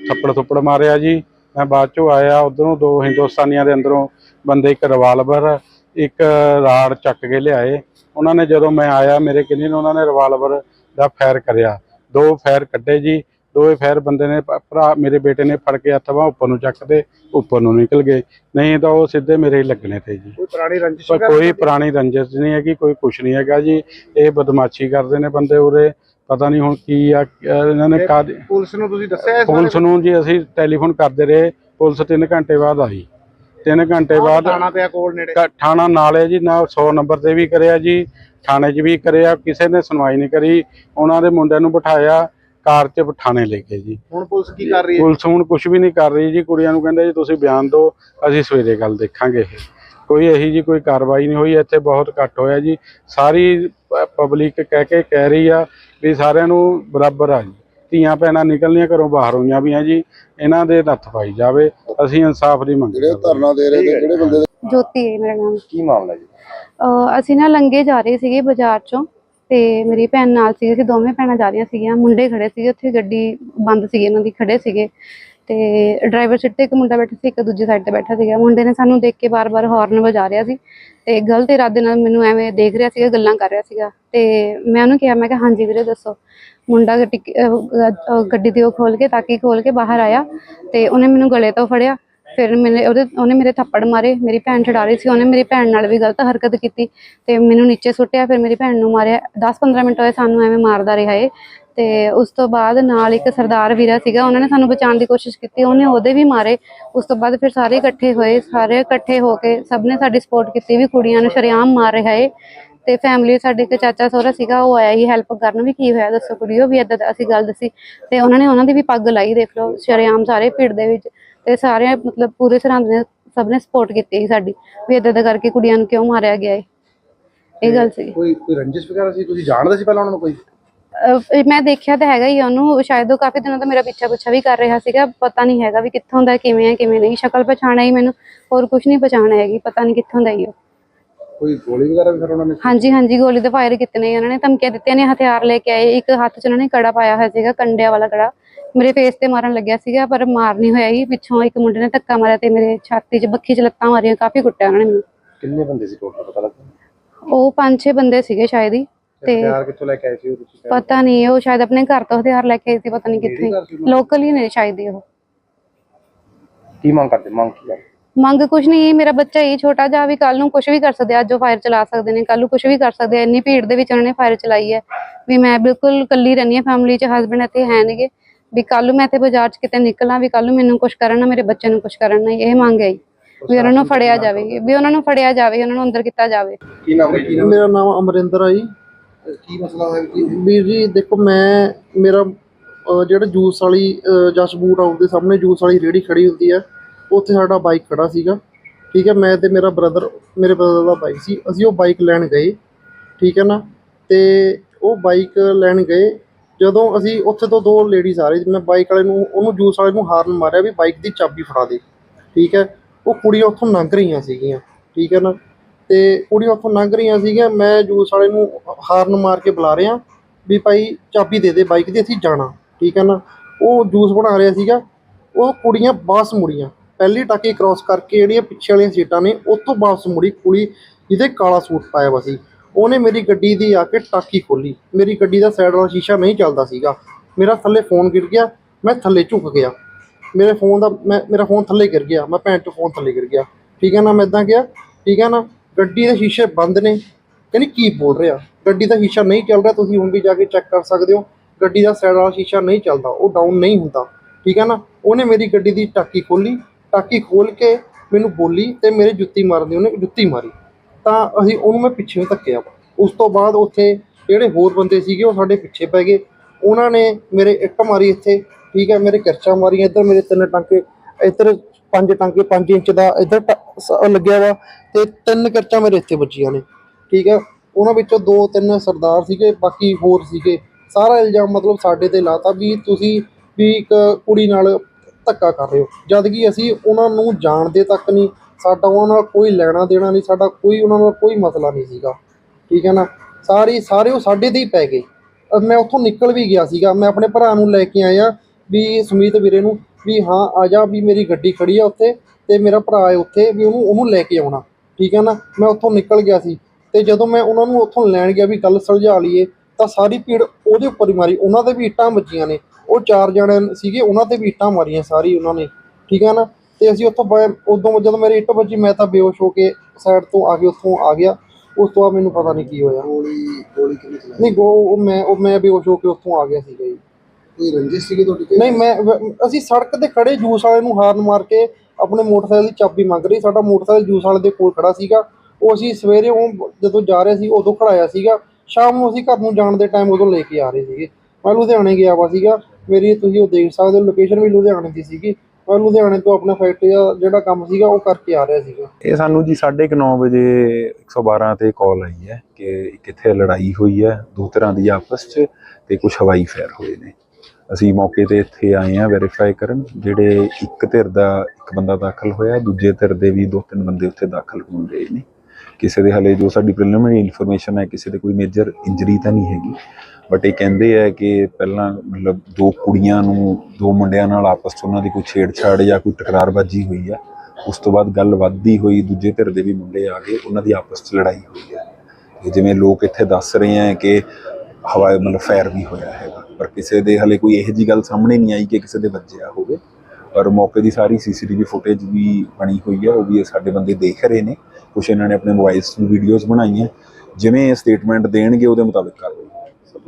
ਥੱਪੜ ਥੁੱਪੜ ਮਾਰਿਆ ਜੀ। ਮੈਂ ਬਾਅਦ ਚੋਂ ਆਇਆ ਉਧਰੋਂ ਦੋ ਹਿੰਦੁਸਤਾਨੀਆਂ ਦੇ ਅੰਦਰੋਂ ਬੰਦੇ ਇੱਕ ਰਿਵਾਲਵਰ ਇੱਕ ਰਾੜ ਚੱਕ ਕੇ ਲਿਆਏ। ਉਹਨਾਂ ਨੇ ਜਦੋਂ ਮੈਂ ਆਇਆ ਮੇਰੇ ਕਿੰਨੀ ਨੂੰ ਉਹਨਾਂ ਨੇ ਰਿਵਾਲਵਰ ਦਾ ਫਾਇਰ ਕਰਿਆ। ਦੋ ਫਾਇਰ ਕੱਢੇ ਜੀ ਦੋਵੇਂ ਫਾਇਰ ਬੰਦੇ ਨੇ ਭਰਾ ਮੇਰੇ ਬੇਟੇ ਨੇ ਫੜ ਕੇ ਹੱਥ ਉੱਪਰ ਨੂੰ ਚੱਕਦੇ ਉੱਪਰ ਨੂੰ ਨਿਕਲ ਗਏ। ਨਹੀਂ ਤਾਂ ਉਹ ਸਿੱਧੇ ਮੇਰੇ ਹੀ ਲੱਗਣੇ ਤੇ ਜੀ। ਕੋਈ ਪੁਰਾਣੀ ਰੰਜਿਸ਼ ਕੋਈ ਪੁਰਾਣੀ ਰੰਜਿਸ਼ ਨਹੀਂ ਹੈਗੀ ਕੋਈ ਕੁਛ ਨਹੀਂ ਹੈਗਾ ਜੀ। ਇਹ ਬਦਮਾਸ਼ੀ ਕਰਦੇ ਨੇ ਬੰਦੇ ਉਰੇ। ਪਤਾ ਨਹੀਂ ਹੁਣ ਕੀ ਆ ਇਹਨਾਂ ਨੇ ਕਾਦ ਪੁਲਿਸ ਨੂੰ ਤੁਸੀਂ ਦੱਸਿਆ ਪੁਲਿਸ ਨੂੰ ਜੀ ਅਸੀਂ ਟੈਲੀਫੋਨ ਕਰਦੇ ਰਹੇ। ਪੁਲਿਸ 3 ਘੰਟੇ ਬਾਅਦ ਆਈ। 3 ਘੰਟੇ ਬਾਅਦ ਥਾਣਾ ਪਿਆ ਕੋਲ ਨੇੜੇ। ਥਾਣਾ ਨਾਲੇ ਜੀ ਨਾ 100 ਨੰਬਰ ਤੇ ਵੀ ਕਰਿਆ ਜੀ ਥਾਣੇ 'ਚ ਵੀ ਕਰਿਆ ਕਿਸੇ ਨੇ ਸੁਣਵਾਈ ਨਹੀਂ ਕਰੀ। ਉਹਨਾਂ ਦੇ ਮੁੰਡਿਆਂ ਨੂੰ ਬਿਠਾਇਆ ਕਾਰ 'ਚ ਥਾਣੇ ਲੈ ਕੇ ਜੀ। ਹੁਣ ਪੁਲਿਸ ਕੀ ਕਰ ਰਹੀ ਹੈ? ਪੁਲਿਸ ਹੁਣ ਕੁਝ ਵੀ ਨਹੀਂ ਕਰ ਰਹੀ ਜੀ ਕੁੜੀਆਂ ਨੂੰ ਕਹਿੰਦੇ ਜੀ ਤੁਸੀਂ ਬਿਆਨ ਦਿਓ ਅਸੀਂ ਸਵੇਰੇ ਗੱਲ ਦੇਖਾਂਗੇ ਇਹ। ਕੋਈ ਇਹੀ ਜੀ ਕੋਈ ਕਾਰਵਾਈ ਨਹੀਂ ਹੋਈ ਇੱਥੇ ਬਹੁਤ ਘੱਟ ਹੋਇਆ ਜੀ। ਸਾਰੀ ਪਬਲਿਕ ਕਹਿ ਕੇ ਕਹਿ ਰਹੀ ਆ ਵੀ ਸਾਰਿਆਂ ਨੂੰ ਬਰਾਬਰ ਆ ਜੀ। ਧੀਆਂ ਭੈਣਾਂ ਨਿਕਲਣੀਆਂ ਘਰੋਂ ਬਾਹਰ ਹੋਈਆਂ ਵੀਆਂ ਜੀ ਇਹਨਾਂ ਦੇ ਨੱਥ ਪਾਈ ਜਾਵੇ ਅਸੀਂ ਇਨਸਾਫ ਦੀ ਮੰਗ ਜਿਹੜੇ ਕਰਦੇ ਧਰਨਾ ਦੇ ਰਹੇ ਤੇ ਜਿਹੜੇ ਬੰਦੇ ਜੋਤੀ ਹੈ ਮੇਰਾ ਨਾਮ। ਕੀ ਮਾਮਲਾ ਜੀ? ਅਸੀਂ ਨਾ ਲੰਗੇ ਜਾ ਰਹੇ ਸੀਗੇ ਬਾਜ਼ਾਰ ਚੋਂ ਤੇ ਮੇਰੀ ਭੈਣ ਨਾਲ ਸੀ ਅਸੀਂ ਦੋਵੇਂ ਭੈਣਾਂ ਜਾ ਰਹੀਆਂ ਸੀਗੀਆਂ ਮੁੰਡੇ ਖੜੇ ਸੀਗੇ ਉੱਥੇ ਗੱਡੀ ਬੰਦ ਸੀਗੀ ਇਹਨਾਂ ਦੀ ਖੜੇ ਸੀਗੇ। ਤੇ ਡਰਾਈਵਰ ਸੀਟ ਤੇ ਇੱਕ ਮੁੰਡਾ ਬੈਠਾ ਸੀ, ਇੱਕ ਦੂਜੀ ਸਾਈਡ ਤੇ ਬੈਠਾ ਸੀਗਾ। ਮੁੰਡੇ ਨੇ ਸਾਨੂੰ ਦੇਖ ਕੇ ਬਾਰ-ਬਾਰ ਹਾਰਨ ਵਜਾ ਰਿਹਾ ਸੀ ਤੇ ਗਲਤ ਇਰਾਦੇ ਨਾਲ ਮੈਨੂੰ ਐਵੇਂ ਦੇਖ ਰਿਹਾ ਸੀਗਾ, ਗੱਲਾਂ ਕਰ ਰਿਹਾ ਸੀਗਾ। ਤੇ ਮੈਂ ਉਹਨੂੰ ਕਿਹਾ, ਮੈਂ ਕਿਹਾ, ਹਾਂਜੀ ਵੀਰੇ, ਦੱਸੋ। ਮੁੰਡਾ ਗੱਡੀ ਗੱਡੀ ਦੀ ਉਹ ਖੋਲ ਕੇ, ਤਾਕੀ ਖੋਲ ਕੇ ਬਾਹਰ ਆਇਆ ਤੇ ਉਹਨੇ ਮੈਨੂੰ ਗਲੇ ਤੋਂ ਫੜਿਆ। ਫਿਰ ਮੈਨੇ ਉਹਦੇ, ਉਹਨੇ ਮੇਰੇ ਥੱਪੜ ਮਾਰੇ, ਮੇਰੀ ਭੈਣ ਛਡਾ ਰਹੀ ਸੀ, ਉਹਨੇ ਮੇਰੀ ਭੈਣ ਨਾਲ ਵੀ ਗਲਤ ਹਰਕਤ ਕੀਤੀ ਤੇ ਮੈਨੂੰ ਨੀਚੇ ਸੁੱਟਿਆ, ਫਿਰ ਮੇਰੀ ਭੈਣ ਨੂੰ ਮਾਰਿਆ 10-15 ਮਿੰਟ ਹੋਏ ਸਾਨੂੰ ਐਵੇਂ ਮਾਰਦਾ ਰਿਹਾ ਏ ਤੇ ਉਸ ਤੋਂ ਬਾਅਦ ਨਾਲ ਇੱਕ ਸਰਦਾਰ ਵੀਰਾ ਸੀਗਾ, ਉਹਨਾਂ ਨੇ ਸਾਨੂੰ ਬਚਾਉਣ ਦੀ ਕੋਸ਼ਿਸ਼ ਕੀਤੀ, ਉਹਨੇ ਉਹਦੇ ਵੀ ਮਾਰੇ, ਉਸ ਤੋਂ ਬਾਅਦ ਫਿਰ ਸਾਰੇ ਇਕੱਠੇ ਹੋਏ, ਸਾਰੇ ਇਕੱਠੇ ਹੋ ਕੇ ਸਭ ਨੇ ਸਾਡੀ ਸਪੋਰਟ ਕੀਤੀ ਵੀ ਕੁੜੀਆਂ ਨੂੰ ਸ਼ਰੇਆਮ ਮਾਰ ਰਿਹਾ ਏ ਤੇ ਫੈਮਿਲੀ ਸਾਡੇ ਇੱਕ ਚਾਚਾ ਸੋਹਰਾ ਸੀਗਾ, ਉਹ ਆਇਆ ਹੀ ਹੈਲਪ ਕਰਨ ਵੀ ਕੀ ਹੋਇਆ, ਦੱਸੋ ਕੁੜੀਓ ਵੀ ਏਦਾਂ ਦਾ ਅਸੀਂ ਗੱਲ ਦੱਸੀ ਤੇ ਉਹਨਾਂ ਨੇ ਉਹਨਾਂ ਦੀ ਵੀ ਪੱਗ ਲਾਈ, ਦੇਖ ਲਓ, ਸ਼ਰੇਆਮ ਸਾਰੇ ਭੀੜ ਦੇ ਵਿੱਚ ਤੇ ਸਾਰੇ ਮਤਲਬ ਪੂਰੇ ਸਰਹੰਦ ਨੇ ਸਭ ਨੇ ਸਪੋਰਟ ਕੀਤੀ ਸੀ ਸਾਡੀ ਵੀ ਏਦਾਂ ਦਾ ਕਰਕੇ ਕੁੜੀਆਂ ਨੂੰ ਕਿਉਂ ਮਾਰਿਆ ਗਿਆ ਏ ਇਹ ਗੱਲ ਸੀ ਕੋਈ ਕੋਈ ਰੰਜਿਸ਼ ਵਗੈਰਾ ਸੀ? ਤੁਸੀਂ ਜਾਣਦੇ ਸੀ ਪਹਿਲਾਂ ਉਹਨਾਂ ਨੂੰ ਕੋਈ? ਅਹ ਮੈਂ ਦੇਖਿਆ ਤਾਂ ਹੈਗਾ ਹੀ ਉਹਨੂੰ ਸ਼ਾਇਦ ਉਹ ਕਾਫੀ ਦਿਨਾਂ ਤੋਂ ਮੇਰਾ ਪਿੱਛਾ ਪੁੱਛਾ ਵੀ ਕਰ ਰਿਹਾ ਸੀਗਾ ਪਤਾ ਨਹੀਂ ਹੈਗਾ ਵੀ ਕਿੱਥੋਂ ਦਾ ਕਿਵੇਂ ਹੈ ਕਿਵੇਂ ਨਹੀਂ ਸ਼ਕਲ ਪਛਾਣ ਆਈ ਮੈਨੂੰ ਹੋਰ ਕੁਝ ਨਹੀਂ ਪਛਾਣ ਹੈਗੀ ਪਤਾ ਨਹੀਂ ਕਿੱਥੋਂ ਦਾ ਹੀ ਉਹ ਕੋਈ ਗੋਲੀ ਵਗੈਰਾ ਵੀ ਫਿਰ ਉਹਨਾਂ ਨੇ ਹਾਂਜੀ ਹਾਂਜੀ ਗੋਲੀ ਦੇ ਫਾਇਰ ਕੀਤੇ ਨੇ ਉਹਨਾਂ ਨੇ ਧਮਕੀਆਂ ਦਿੱਤੀਆਂ ਨੇ ਹਥਿਆਰ ਲੈ ਕੇ ਆਏ। ਇੱਕ ਹੱਥ 'ਚ ਉਹਨਾਂ ਨੇ ਕੜਾ ਪਾਇਆ ਹੋਇਆ ਸੀਗਾ ਕੰਡਿਆਂ ਵਾਲਾ ਕੜਾ। ਮੇਰੇ ਫੇਸ ਤੇ ਮਾਰਨ ਲੱਗਿਆ ਸੀਗਾ ਪਰ ਮਾਰ ਨਹੀਂ ਹੋਇਆ ਹੀ ਪਿੱਛੋਂ ਇੱਕ ਮੁੰਡੇ ਨੇ ਧੱਕਾ ਮਾਰਿਆ ਤੇ ਮੇਰੇ ਛਾਤੀ 'ਚ ਬੱਖੀ 'ਚ ਲੱਤਾਂ ਮਾਰੀਆਂ ਕਾਫੀ ਕੁੱਟਿਆ ਉਹਨਾਂ ਨੇ ਮੈਨੂੰ। ਕਿੰਨੇ ਬੰਦੇ ਸੀ ਟੋਟਲ ਪਤਾ ਲੱਗਾ? ਉਹ ਪੰਜ ਛੇ ਬੰਦੇ ਸੀਗੇ ਸ਼ਾਇਦ ਹੀ ਤੇ ਹਥਿਆਰ ਕਿੱਥੋਂ ਲੈ ਕੇ ਆਏ ਸੀ ਉਹ ਤੁਸੀਂ? ਕਹਿ ਰਹੇ ਪਤਾ ਨਹੀਂ ਉਹ ਸ਼ਾਇਦ ਆਪਣੇ ਘਰ ਤੋਂ ਹਥਿਆਰ ਲੈ ਕੇ ਆਈ ਸੀ ਪਤਾ ਨਹੀਂ ਕਿੱਥੇ। ਲੋਕਲ ਹੀ ਨੇ ਸ਼ਾਇਦ ਹੀ ਉਹ। ਕੀ ਮੰਗ ਕਰਦੇ? ਮੰਗ ਕੀ ਕਰਦੇ? ਮੰਗ ਕੁਛ ਨਹੀਂ ਮੇਰਾ ਬੱਚਾ ਹੀ ਛੋਟਾ ਜਿਹਾ ਵੀ ਕੱਲ ਨੂੰ ਕੁਝ ਵੀ ਕਰ ਸਕਦੇ ਆ ਅੱਜ ਉਹ ਫਾਇਰ ਚਲਾ ਸਕਦੇ ਨੇ ਕੱਲ ਨੂੰ ਕੁਝ ਵੀ ਕਰ ਸਕਦੇ ਆ ਇੰਨੀ ਭੀੜ ਦੇ ਵਿੱਚ ਉਹਨਾਂ ਨੇ ਫਾਇਰ ਚਲਾਈ ਹੈ ਵੀ ਮੈਂ ਬਿਲਕੁਲ ਇਕੱਲੀ ਰਹਿੰਦੀ ਹਾਂ ਫੈਮਿਲੀ 'ਚ ਹਸਬੰਡ ਇੱਥੇ ਹੈ ਨੇਗੇ ਵੀ ਕੱਲ ਨੂੰ ਮੈਂ ਇੱਥੇ ਬਾਜ਼ਾਰ 'ਚ ਕਿਤੇ ਨਿਕਲਾਂ ਵੀ ਕੱਲ ਨੂੰ ਮੈਨੂੰ ਕੁਝ ਕਰਨ ਨਾ ਮੇਰੇ ਬੱਚੇ ਨੂੰ ਕੁਝ ਕਰਨ ਨਾ ਇਹ ਮੰਗ ਹੈ ਜੀ। ਵੀ ਉਹਨਾਂ ਨੂੰ ਫੜਿਆ ਜਾਵੇ ਵੀ ਉਹਨਾਂ ਨੂੰ ਫੜਿਆ ਜਾਵੇ ਉਹਨਾਂ ਨੂੰ ਅੰਦਰ ਕੀਤਾ ਜਾਵੇ। ਕੀ ਨਾਮ ਹੈ ਕੀ ਨਾਮ ਮੇਰਾ ਨਾਮ ਅਮਰਿੰਦਰ ਆ ਜੀ। ਕੀ ਮਸਲਾ ਜੀ? ਵੀਰ ਜੀ ਦੇਖੋ ਮੈਂ ਮੇਰਾ ਜਿਹੜਾ ਜੂਸ ਵਾਲੀ ਅਹ ਜਸ ਬੂਟ ਹਾਊਸ ਦੇ ਸਾਹਮਣੇ ਜੂਸ ਵਾਲੀ ਰੇੜੀ ਖੜੀ ਹੁੰਦੀ ਹੈ ਉੱਥੇ ਸਾਡਾ ਬਾਈਕ ਖੜਾ ਸੀਗਾ। ਠੀਕ ਹੈ, ਮੈਂ ਤੇ ਮੇਰਾ ਬ੍ਰਦਰ ਮੇਰੇ ਬ੍ਰਦਰ ਦਾ ਬਾਈਕ ਸੀ। ਅਸੀਂ ਉਹ ਬਾਈਕ ਲੈਣ ਗਏ। ਠੀਕ ਹੈ ਨਾ? ਤੇ ਉਹ ਬਾਈਕ ਲੈਣ ਗਏ। ਜਦੋਂ ਅਸੀਂ ਉੱਥੇ ਤੋਂ ਦੋ ਲੇਡੀਜ਼ ਆ ਰਹੀ, ਮੈਂ ਬਾਈਕ ਵਾਲੇ ਨੂੰ, ਉਹਨੂੰ ਜੂਸ ਵਾਲੇ ਨੂੰ ਹਾਰਨ ਮਾਰਿਆ ਵੀ ਬਾਈਕ ਦੀ ਚਾਬੀ ਫੜਾ ਦੇ। ਠੀਕ ਹੈ? ਉਹ ਕੁੜੀਆਂ ਉੱਥੋਂ ਲੰਘ ਰਹੀਆਂ ਸੀਗੀਆਂ। ਠੀਕ ਹੈ ਨਾ? ਤੇ ਕੁੜੀਆਂ ਉੱਥੋਂ ਲੰਘ ਰਹੀਆਂ ਸੀਗੀਆਂ। ਮੈਂ ਜੂਸ ਵਾਲੇ ਨੂੰ ਹਾਰਨ ਮਾਰ ਕੇ ਬੁਲਾ ਰਿਹਾ ਵੀ ਭਾਈ ਚਾਬੀ ਦੇ ਦੇ ਬਾਈਕ ਦੀ, ਅਸੀਂ ਜਾਣਾ। ਠੀਕ ਹੈ ਨਾ? ਉਹ ਜੂਸ ਬਣਾ ਰਿਹਾ ਸੀਗਾ। ਉਹ ਕੁੜੀਆਂ ਵਾਪਸ ਮੁੜੀਆਂ। ਪਹਿਲੀ ਟਾਕੀ ਕ੍ਰਾਸ ਕਰਕੇ ਜਿਹੜੀਆਂ ਪਿੱਛੇ ਵਾਲੀਆਂ ਸੀਟਾਂ ਨੇ ਉੱਥੋਂ ਵਾਪਸ ਮੁੜੀ ਕੁੜੀ ਜਿਹਦੇ ਕਾਲਾ ਸੂਟ ਪਾਇਆ ਵਾ ਸੀ। ਉਹਨੇ ਮੇਰੀ ਗੱਡੀ ਦੀ ਆ ਕੇ ਟਾਕੀ ਖੋਲੀ ਮੇਰੀ ਗੱਡੀ ਦਾ ਸਾਈਡ ਵਾਲਾ ਸ਼ੀਸ਼ਾ ਨਹੀਂ ਚੱਲਦਾ ਸੀਗਾ। ਮੇਰਾ ਥੱਲੇ ਫੋਨ ਗਿਰ ਗਿਆ, ਮੈਂ ਥੱਲੇ ਝੁਕ ਗਿਆ। ਮੇਰੇ ਫੋਨ ਦਾ, ਮੈਂ, ਮੇਰਾ ਫੋਨ ਥੱਲੇ ਗਿਰ ਗਿਆ। ਮੈਂ ਭੈਣ ਚੋਂ ਫੋਨ ਥੱਲੇ ਗਿਰ ਗਿਆ। ਠੀਕ ਹੈ ਨਾ, ਮੈਂ ਇਦਾਂ ਗਿਆ ਠੀਕ ਹੈ ਨਾ, ਗੱਡੀ ਦੇ ਸ਼ੀਸ਼ੇ ਬੰਦ ਨੇ। ਕਹਿੰਦੀ, ਕੀ ਬੋਲ ਰਿਹਾ? ਗੱਡੀ ਦਾ ਸ਼ੀਸ਼ਾ ਨਹੀਂ ਚੱਲ ਰਿਹਾ, ਤੁਸੀਂ ਹੁਣ ਵੀ ਜਾ ਕੇ ਚੈੱਕ ਕਰ ਸਕਦੇ ਹੋ। ਗੱਡੀ ਦਾ ਸਾਈਡ ਵਾਲਾ ਸ਼ੀਸ਼ਾ ਨਹੀਂ ਚੱਲਦਾ, ਉਹ ਡਾਊਨ ਨਹੀਂ ਹੁੰਦਾ। ਠੀਕ ਹੈ ਨਾ, ਉਹਨੇ ਮੇਰੀ ਗੱਡੀ ਦੀ ਟਾਕੀ ਖੋਲੀ ਟਾਕੀ ਖੋਲ ਕੇ ਮੈਨੂੰ ਬੋਲੀ ਤੇ ਮੇਰੇ ਜੁੱਤੀ ਮਾਰਨ ਦੀ ਉਹਨੇ ਜੁੱਤੀ ਮਾਰੀ। ਤਾਂ ਅਸੀਂ ਉਹਨੂੰ ਮੈਂ ਪਿੱਛੇ ਧੱਕਿਆ। ਉਸ ਤੋਂ ਬਾਅਦ ਉੱਥੇ ਜਿਹੜੇ ਹੋਰ ਬੰਦੇ ਸੀਗੇ ਉਹ ਸਾਡੇ ਪਿੱਛੇ ਪੈ ਗਏ। ਉਹਨਾਂ ਨੇ ਮੇਰੇ ਇੱਟ ਮਾਰੀ ਇੱਥੇ, ਠੀਕ ਹੈ, ਮੇਰੇ ਕਿਰਚਾਂ ਮਾਰੀਆਂ, ਇੱਧਰ ਮੇਰੇ ਤਿੰਨ ਟਾਂਕੇ, ਇੱਧਰ ਪੰਜ ਟਾਂਕੇ 5 ਇੰਚ ਦਾ ਇੱਧਰ ਟ- ਸ- ਲੱਗਿਆ ਵਾ ਤੇ ਤਿੰਨ ਕਿਰਚਾਂ ਮੇਰੇ ਇੱਥੇ ਵੱਜੀਆਂ ਨੇ, ਠੀਕ ਹੈ। ਉਹਨਾਂ ਵਿੱਚੋਂ ਦੋ ਤਿੰਨ ਸਰਦਾਰ ਸੀਗੇ, ਬਾਕੀ ਹੋਰ ਸੀਗੇ। ਸਾਰਾ ਇਲਜ਼ਾਮ ਮਤਲਬ ਸਾਡੇ ਤੇ ਲਾਤਾ ਵੀ ਤੁਸੀਂ ਵੀ ਇੱਕ ਕੁੜੀ ਨਾਲ ਧੱਕਾ ਕਰ ਰਹੇ ਹੋ। ਜਦ ਕਿ ਅਸੀਂ ਉਹਨਾਂ ਨੂੰ ਜਾਣਦੇ ਤੱਕ ਨਹੀਂ, ਸਾਡਾ ਉਹਨਾਂ ਨਾਲ ਕੋਈ ਲੈਣਾ ਦੇਣਾ ਨਹੀਂ, ਸਾਡਾ ਕੋਈ ਉਹਨਾਂ ਨਾਲ ਕੋਈ ਮਸਲਾ ਨਹੀਂ ਸੀਗਾ। ਠੀਕ ਹੈ ਨਾ? ਸਾਰੀ, ਸਾਰੇ ਉਹ ਸਾਡੇ ਤੇ ਹੀ ਪੈ ਗਏ। ਮੈਂ ਉੱਥੋਂ ਨਿਕਲ ਵੀ ਗਿਆ ਸੀਗਾ। ਮੈਂ ਆਪਣੇ ਭਰਾ ਨੂੰ ਲੈ ਕੇ ਆਇਆ ਵੀ ਸੁਮੀਤ ਵੀਰੇ ਨੂੰ ਵੀ ਹਾਂ, ਆ ਜਾ ਵੀ ਮੇਰੀ ਗੱਡੀ ਖੜੀ ਆ ਉੱਥੇ ਤੇ ਮੇਰਾ ਭਰਾ ਹੈ ਉੱਥੇ ਵੀ ਉਹਨੂੰ ਉਹਨੂੰ ਲੈ ਕੇ ਆਉਣਾ। ਠੀਕ ਹੈ ਨਾ? ਮੈਂ ਉੱਥੋਂ ਨਿਕਲ ਗਿਆ ਸੀ ਤੇ ਜਦੋਂ ਮੈਂ ਉਹਨਾਂ ਨੂੰ ਉੱਥੋਂ ਲੈਣ ਗਿਆ ਵੀ ਗੱਲ ਸੁਲਝਾ ਲਈਏ ਤਾਂ ਸਾਰੀ ਭੀੜ ਉਹਦੇ ਉੱਪਰ ਹੀ ਮਾਰੀ। ਉਹਨਾਂ ਦੇ ਵੀ ਇੱਟਾਂ ਵੱਜੀਆਂ ਨੇ। ਉਹ ਚਾਰ ਜਣੇ ਸੀਗੇ ਉਹਨਾਂ ਤੇ ਵੀ ਇੱਟਾਂ ਮਾਰੀਆਂ ਸਾਰੀ ਉਹਨਾਂ ਨੇ ਠੀਕ ਹੈ ਨਾ? ਤੇ ਅਸੀਂ ਉੱਥੋਂ ਉਦੋਂ ਜਦੋਂ ਮੇਰੇ ਇੱਟ ਵੱਜੀ ਮੈਂ ਤਾਂ ਬੇਹੋਸ਼ ਹੋ ਕੇ ਸਾਈਡ ਤੋਂ ਆ ਕੇ ਉੱਥੋਂ ਆ ਗਿਆ। ਉਸ ਤੋਂ ਬਾਅਦ ਮੈਨੂੰ ਪਤਾ ਨਹੀਂ ਕੀ ਹੋਇਆ। ਗੋਲੀ ਗੋਲੀ ਕਿੰਨੀ ਚਲਾਈ? ਨਹੀਂ ਗੋ ਉਹ ਮੈਂ ਉਹ ਮੈਂ ਬੇਹੋਸ਼ ਹੋ ਕੇ ਉੱਥੋਂ ਆ ਗਿਆ ਸੀਗਾ ਜੀ। ਕੋਈ ਰੰਜਿਸ਼ ਸੀਗੀ ਤੁਹਾਡੀ? ਨਹੀਂ ਮੈਂ ਅਸੀਂ ਸੜਕ ਤੇ ਖੜੇ ਜੂਸ ਵਾਲੇ ਨੂੰ ਹਾਰਨ ਮਾਰ ਕੇ ਆਪਣੇ ਮੋਟਰਸਾਈਕਲ ਦੀ ਚਾਬੀ ਮੰਗ ਰਹੀ। ਸਾਡਾ ਮੋਟਰਸਾਈਕਲ ਜੂਸ ਵਾਲੇ ਦੇ ਕੋਲ ਖੜਾ ਸੀਗਾ। ਉਹ ਅਸੀਂ ਸਵੇਰੇ ਉਹ ਜਦੋਂ ਜਾ ਰਹੇ ਸੀ ਉਦੋਂ ਖੜਾਇਆ ਸੀਗਾ। ਸ਼ਾਮ ਨੂੰ ਅਸੀਂ ਘਰ ਨੂੰ ਜਾਣ ਦੇ ਟਾਈਮ ਉਦੋਂ ਲੈ ਕੇ ਆ ਰਹੇ ਸੀਗੇ। ਮੈਂ ਲੁਧਿਆਣੇ ਗਿਆ ਵਾ ਸੀਗਾ। ਮੇਰੀ ਤੁਸੀਂ ਉਹ ਦੇਖ ਸਕਦੇ ਹੋ ਲੋਕੇਸ਼ਨ ਵੀ ਲੁਧਿਆਣੇ ਦੀ ਸੀਗੀ। ਮੈਂ ਲੁਧਿਆਣੇ ਤੋਂ ਆਪਣਾ ਫੈਕਟਰੀ ਦਾ ਜਿਹੜਾ ਕੰਮ ਸੀਗਾ, ਉਹ ਕਰਕੇ ਆ ਰਿਹਾ ਸੀਗਾ। ਇਹ ਸਾਨੂੰ ਜੀ 9:30 ਵਜੇ 112 ਤੇ ਕਾਲ ਆਈ ਹੈ ਕਿ ਕਿੱਥੇ ਲੜਾਈ ਹੋਈ ਹੈ, ਦੋ ਤਰ੍ਹਾਂ ਦੀ ਆਪਸ 'ਚ ਤੇ ਕੁਝ ਹਵਾਈ ਫਾਇਰ ਹੋਏ ਨੇ। ਅਸੀਂ ਮੌਕੇ ਤੇ ਇੱਥੇ ਆਏ ਆ ਵੈਰੀਫਾਈ ਕਰਨ, ਜਿਹੜੇ ਇੱਕ ਧਿਰ ਦਾ ਇੱਕ ਬੰਦਾ ਦਾਖਲ ਹੋਇਆ, ਦੂਜੇ ਧਿਰ ਦੇ ਵੀ ਦੋ ਤਿੰਨ ਬੰਦੇ ਉੱਥੇ ਦਾਖਲ ਹੋਣ ਗਏ ਨੇ। ਕਿਸੇ ਦੇ ਹਲੇ ਜੋ ਸਾਡੀ ਪ੍ਰੀਲਿਮਿਨਰੀ ਇਨਫੋਰਮੇਸ਼ਨ ਹੈ, ਕਿਸੇ ਦੇ ਕੋਈ ਮੇਜਰ ਇੰਜਰੀ ਤਾਂ ਨਹੀਂ ਹੈਗੀ। ਬਟ ਇਹ ਕਹਿੰਦੇ ਆ ਕਿ ਪਹਿਲਾਂ ਮਤਲਬ ਦੋ ਕੁੜੀਆਂ ਨੂੰ, ਦੋ ਮੁੰਡਿਆਂ ਨਾਲ ਆਪਸ 'ਚ ਉਹਨਾਂ ਦੀ ਕੋਈ ਛੇੜਛਾੜ ਜਾਂ ਕੋਈ ਤਕਰਾਰਬਾਜ਼ੀ ਹੋਈ ਆ, ਉਸ ਤੋਂ ਬਾਅਦ ਗੱਲ ਵੱਧਦੀ ਹੋਈ, ਦੂਜੇ ਧਿਰ ਦੇ ਵੀ ਮੁੰਡੇ ਆ ਗਏ, ਉਹਨਾਂ ਦੀ ਆਪਸ 'ਚ ਲੜਾਈ ਹੋਈ ਹੈ ਤੇ ਜਿਵੇਂ ਲੋਕ ਇੱਥੇ ਦੱਸ ਰਹੇ ਆ ਕਿ ਹਵਾਈ ਮਤਲਬ ਫਾਇਰ ਵੀ ਹੋਇਆ ਹੈਗਾ, ਪਰ ਕਿਸੇ ਦੇ ਹਲੇ ਕੋਈ ਇਹੋ ਜੀ ਗੱਲ ਸਾਹਮਣੇ ਨਹੀਂ ਆਈ ਕਿ ਕਿਸੇ ਦੇ ਵੱਜਿਆ ਹੋਵੇ। ਪਰ ਮੌਕੇ ਦੀ ਸਾਰੀ ਸੀਸੀਟੀਵੀ ਫੁਟੇਜ ਵੀ ਬਣੀ ਹੋਈ ਹੈ ਉਹ ਵੀ ਇਹ ਸਾਡੇ ਬੰਦੇ ਦੇਖ ਰਹੇ ਨੇ। ਕੁਛ ਇਹਨਾਂ ਨੇ ਆਪਣੇ ਮੋਬਾਈਲਸ ਨੂੰ ਵੀਡੀਓਜ਼ ਬਣਾਈਆਂ। ਜਿਵੇਂ ਇਹ ਸਟੇਟਮੈਂਟ ਦੇਣਗੇ, ਉਹਦੇ ਮੁਤਾਬਿਕ ਕਰ ਸਰ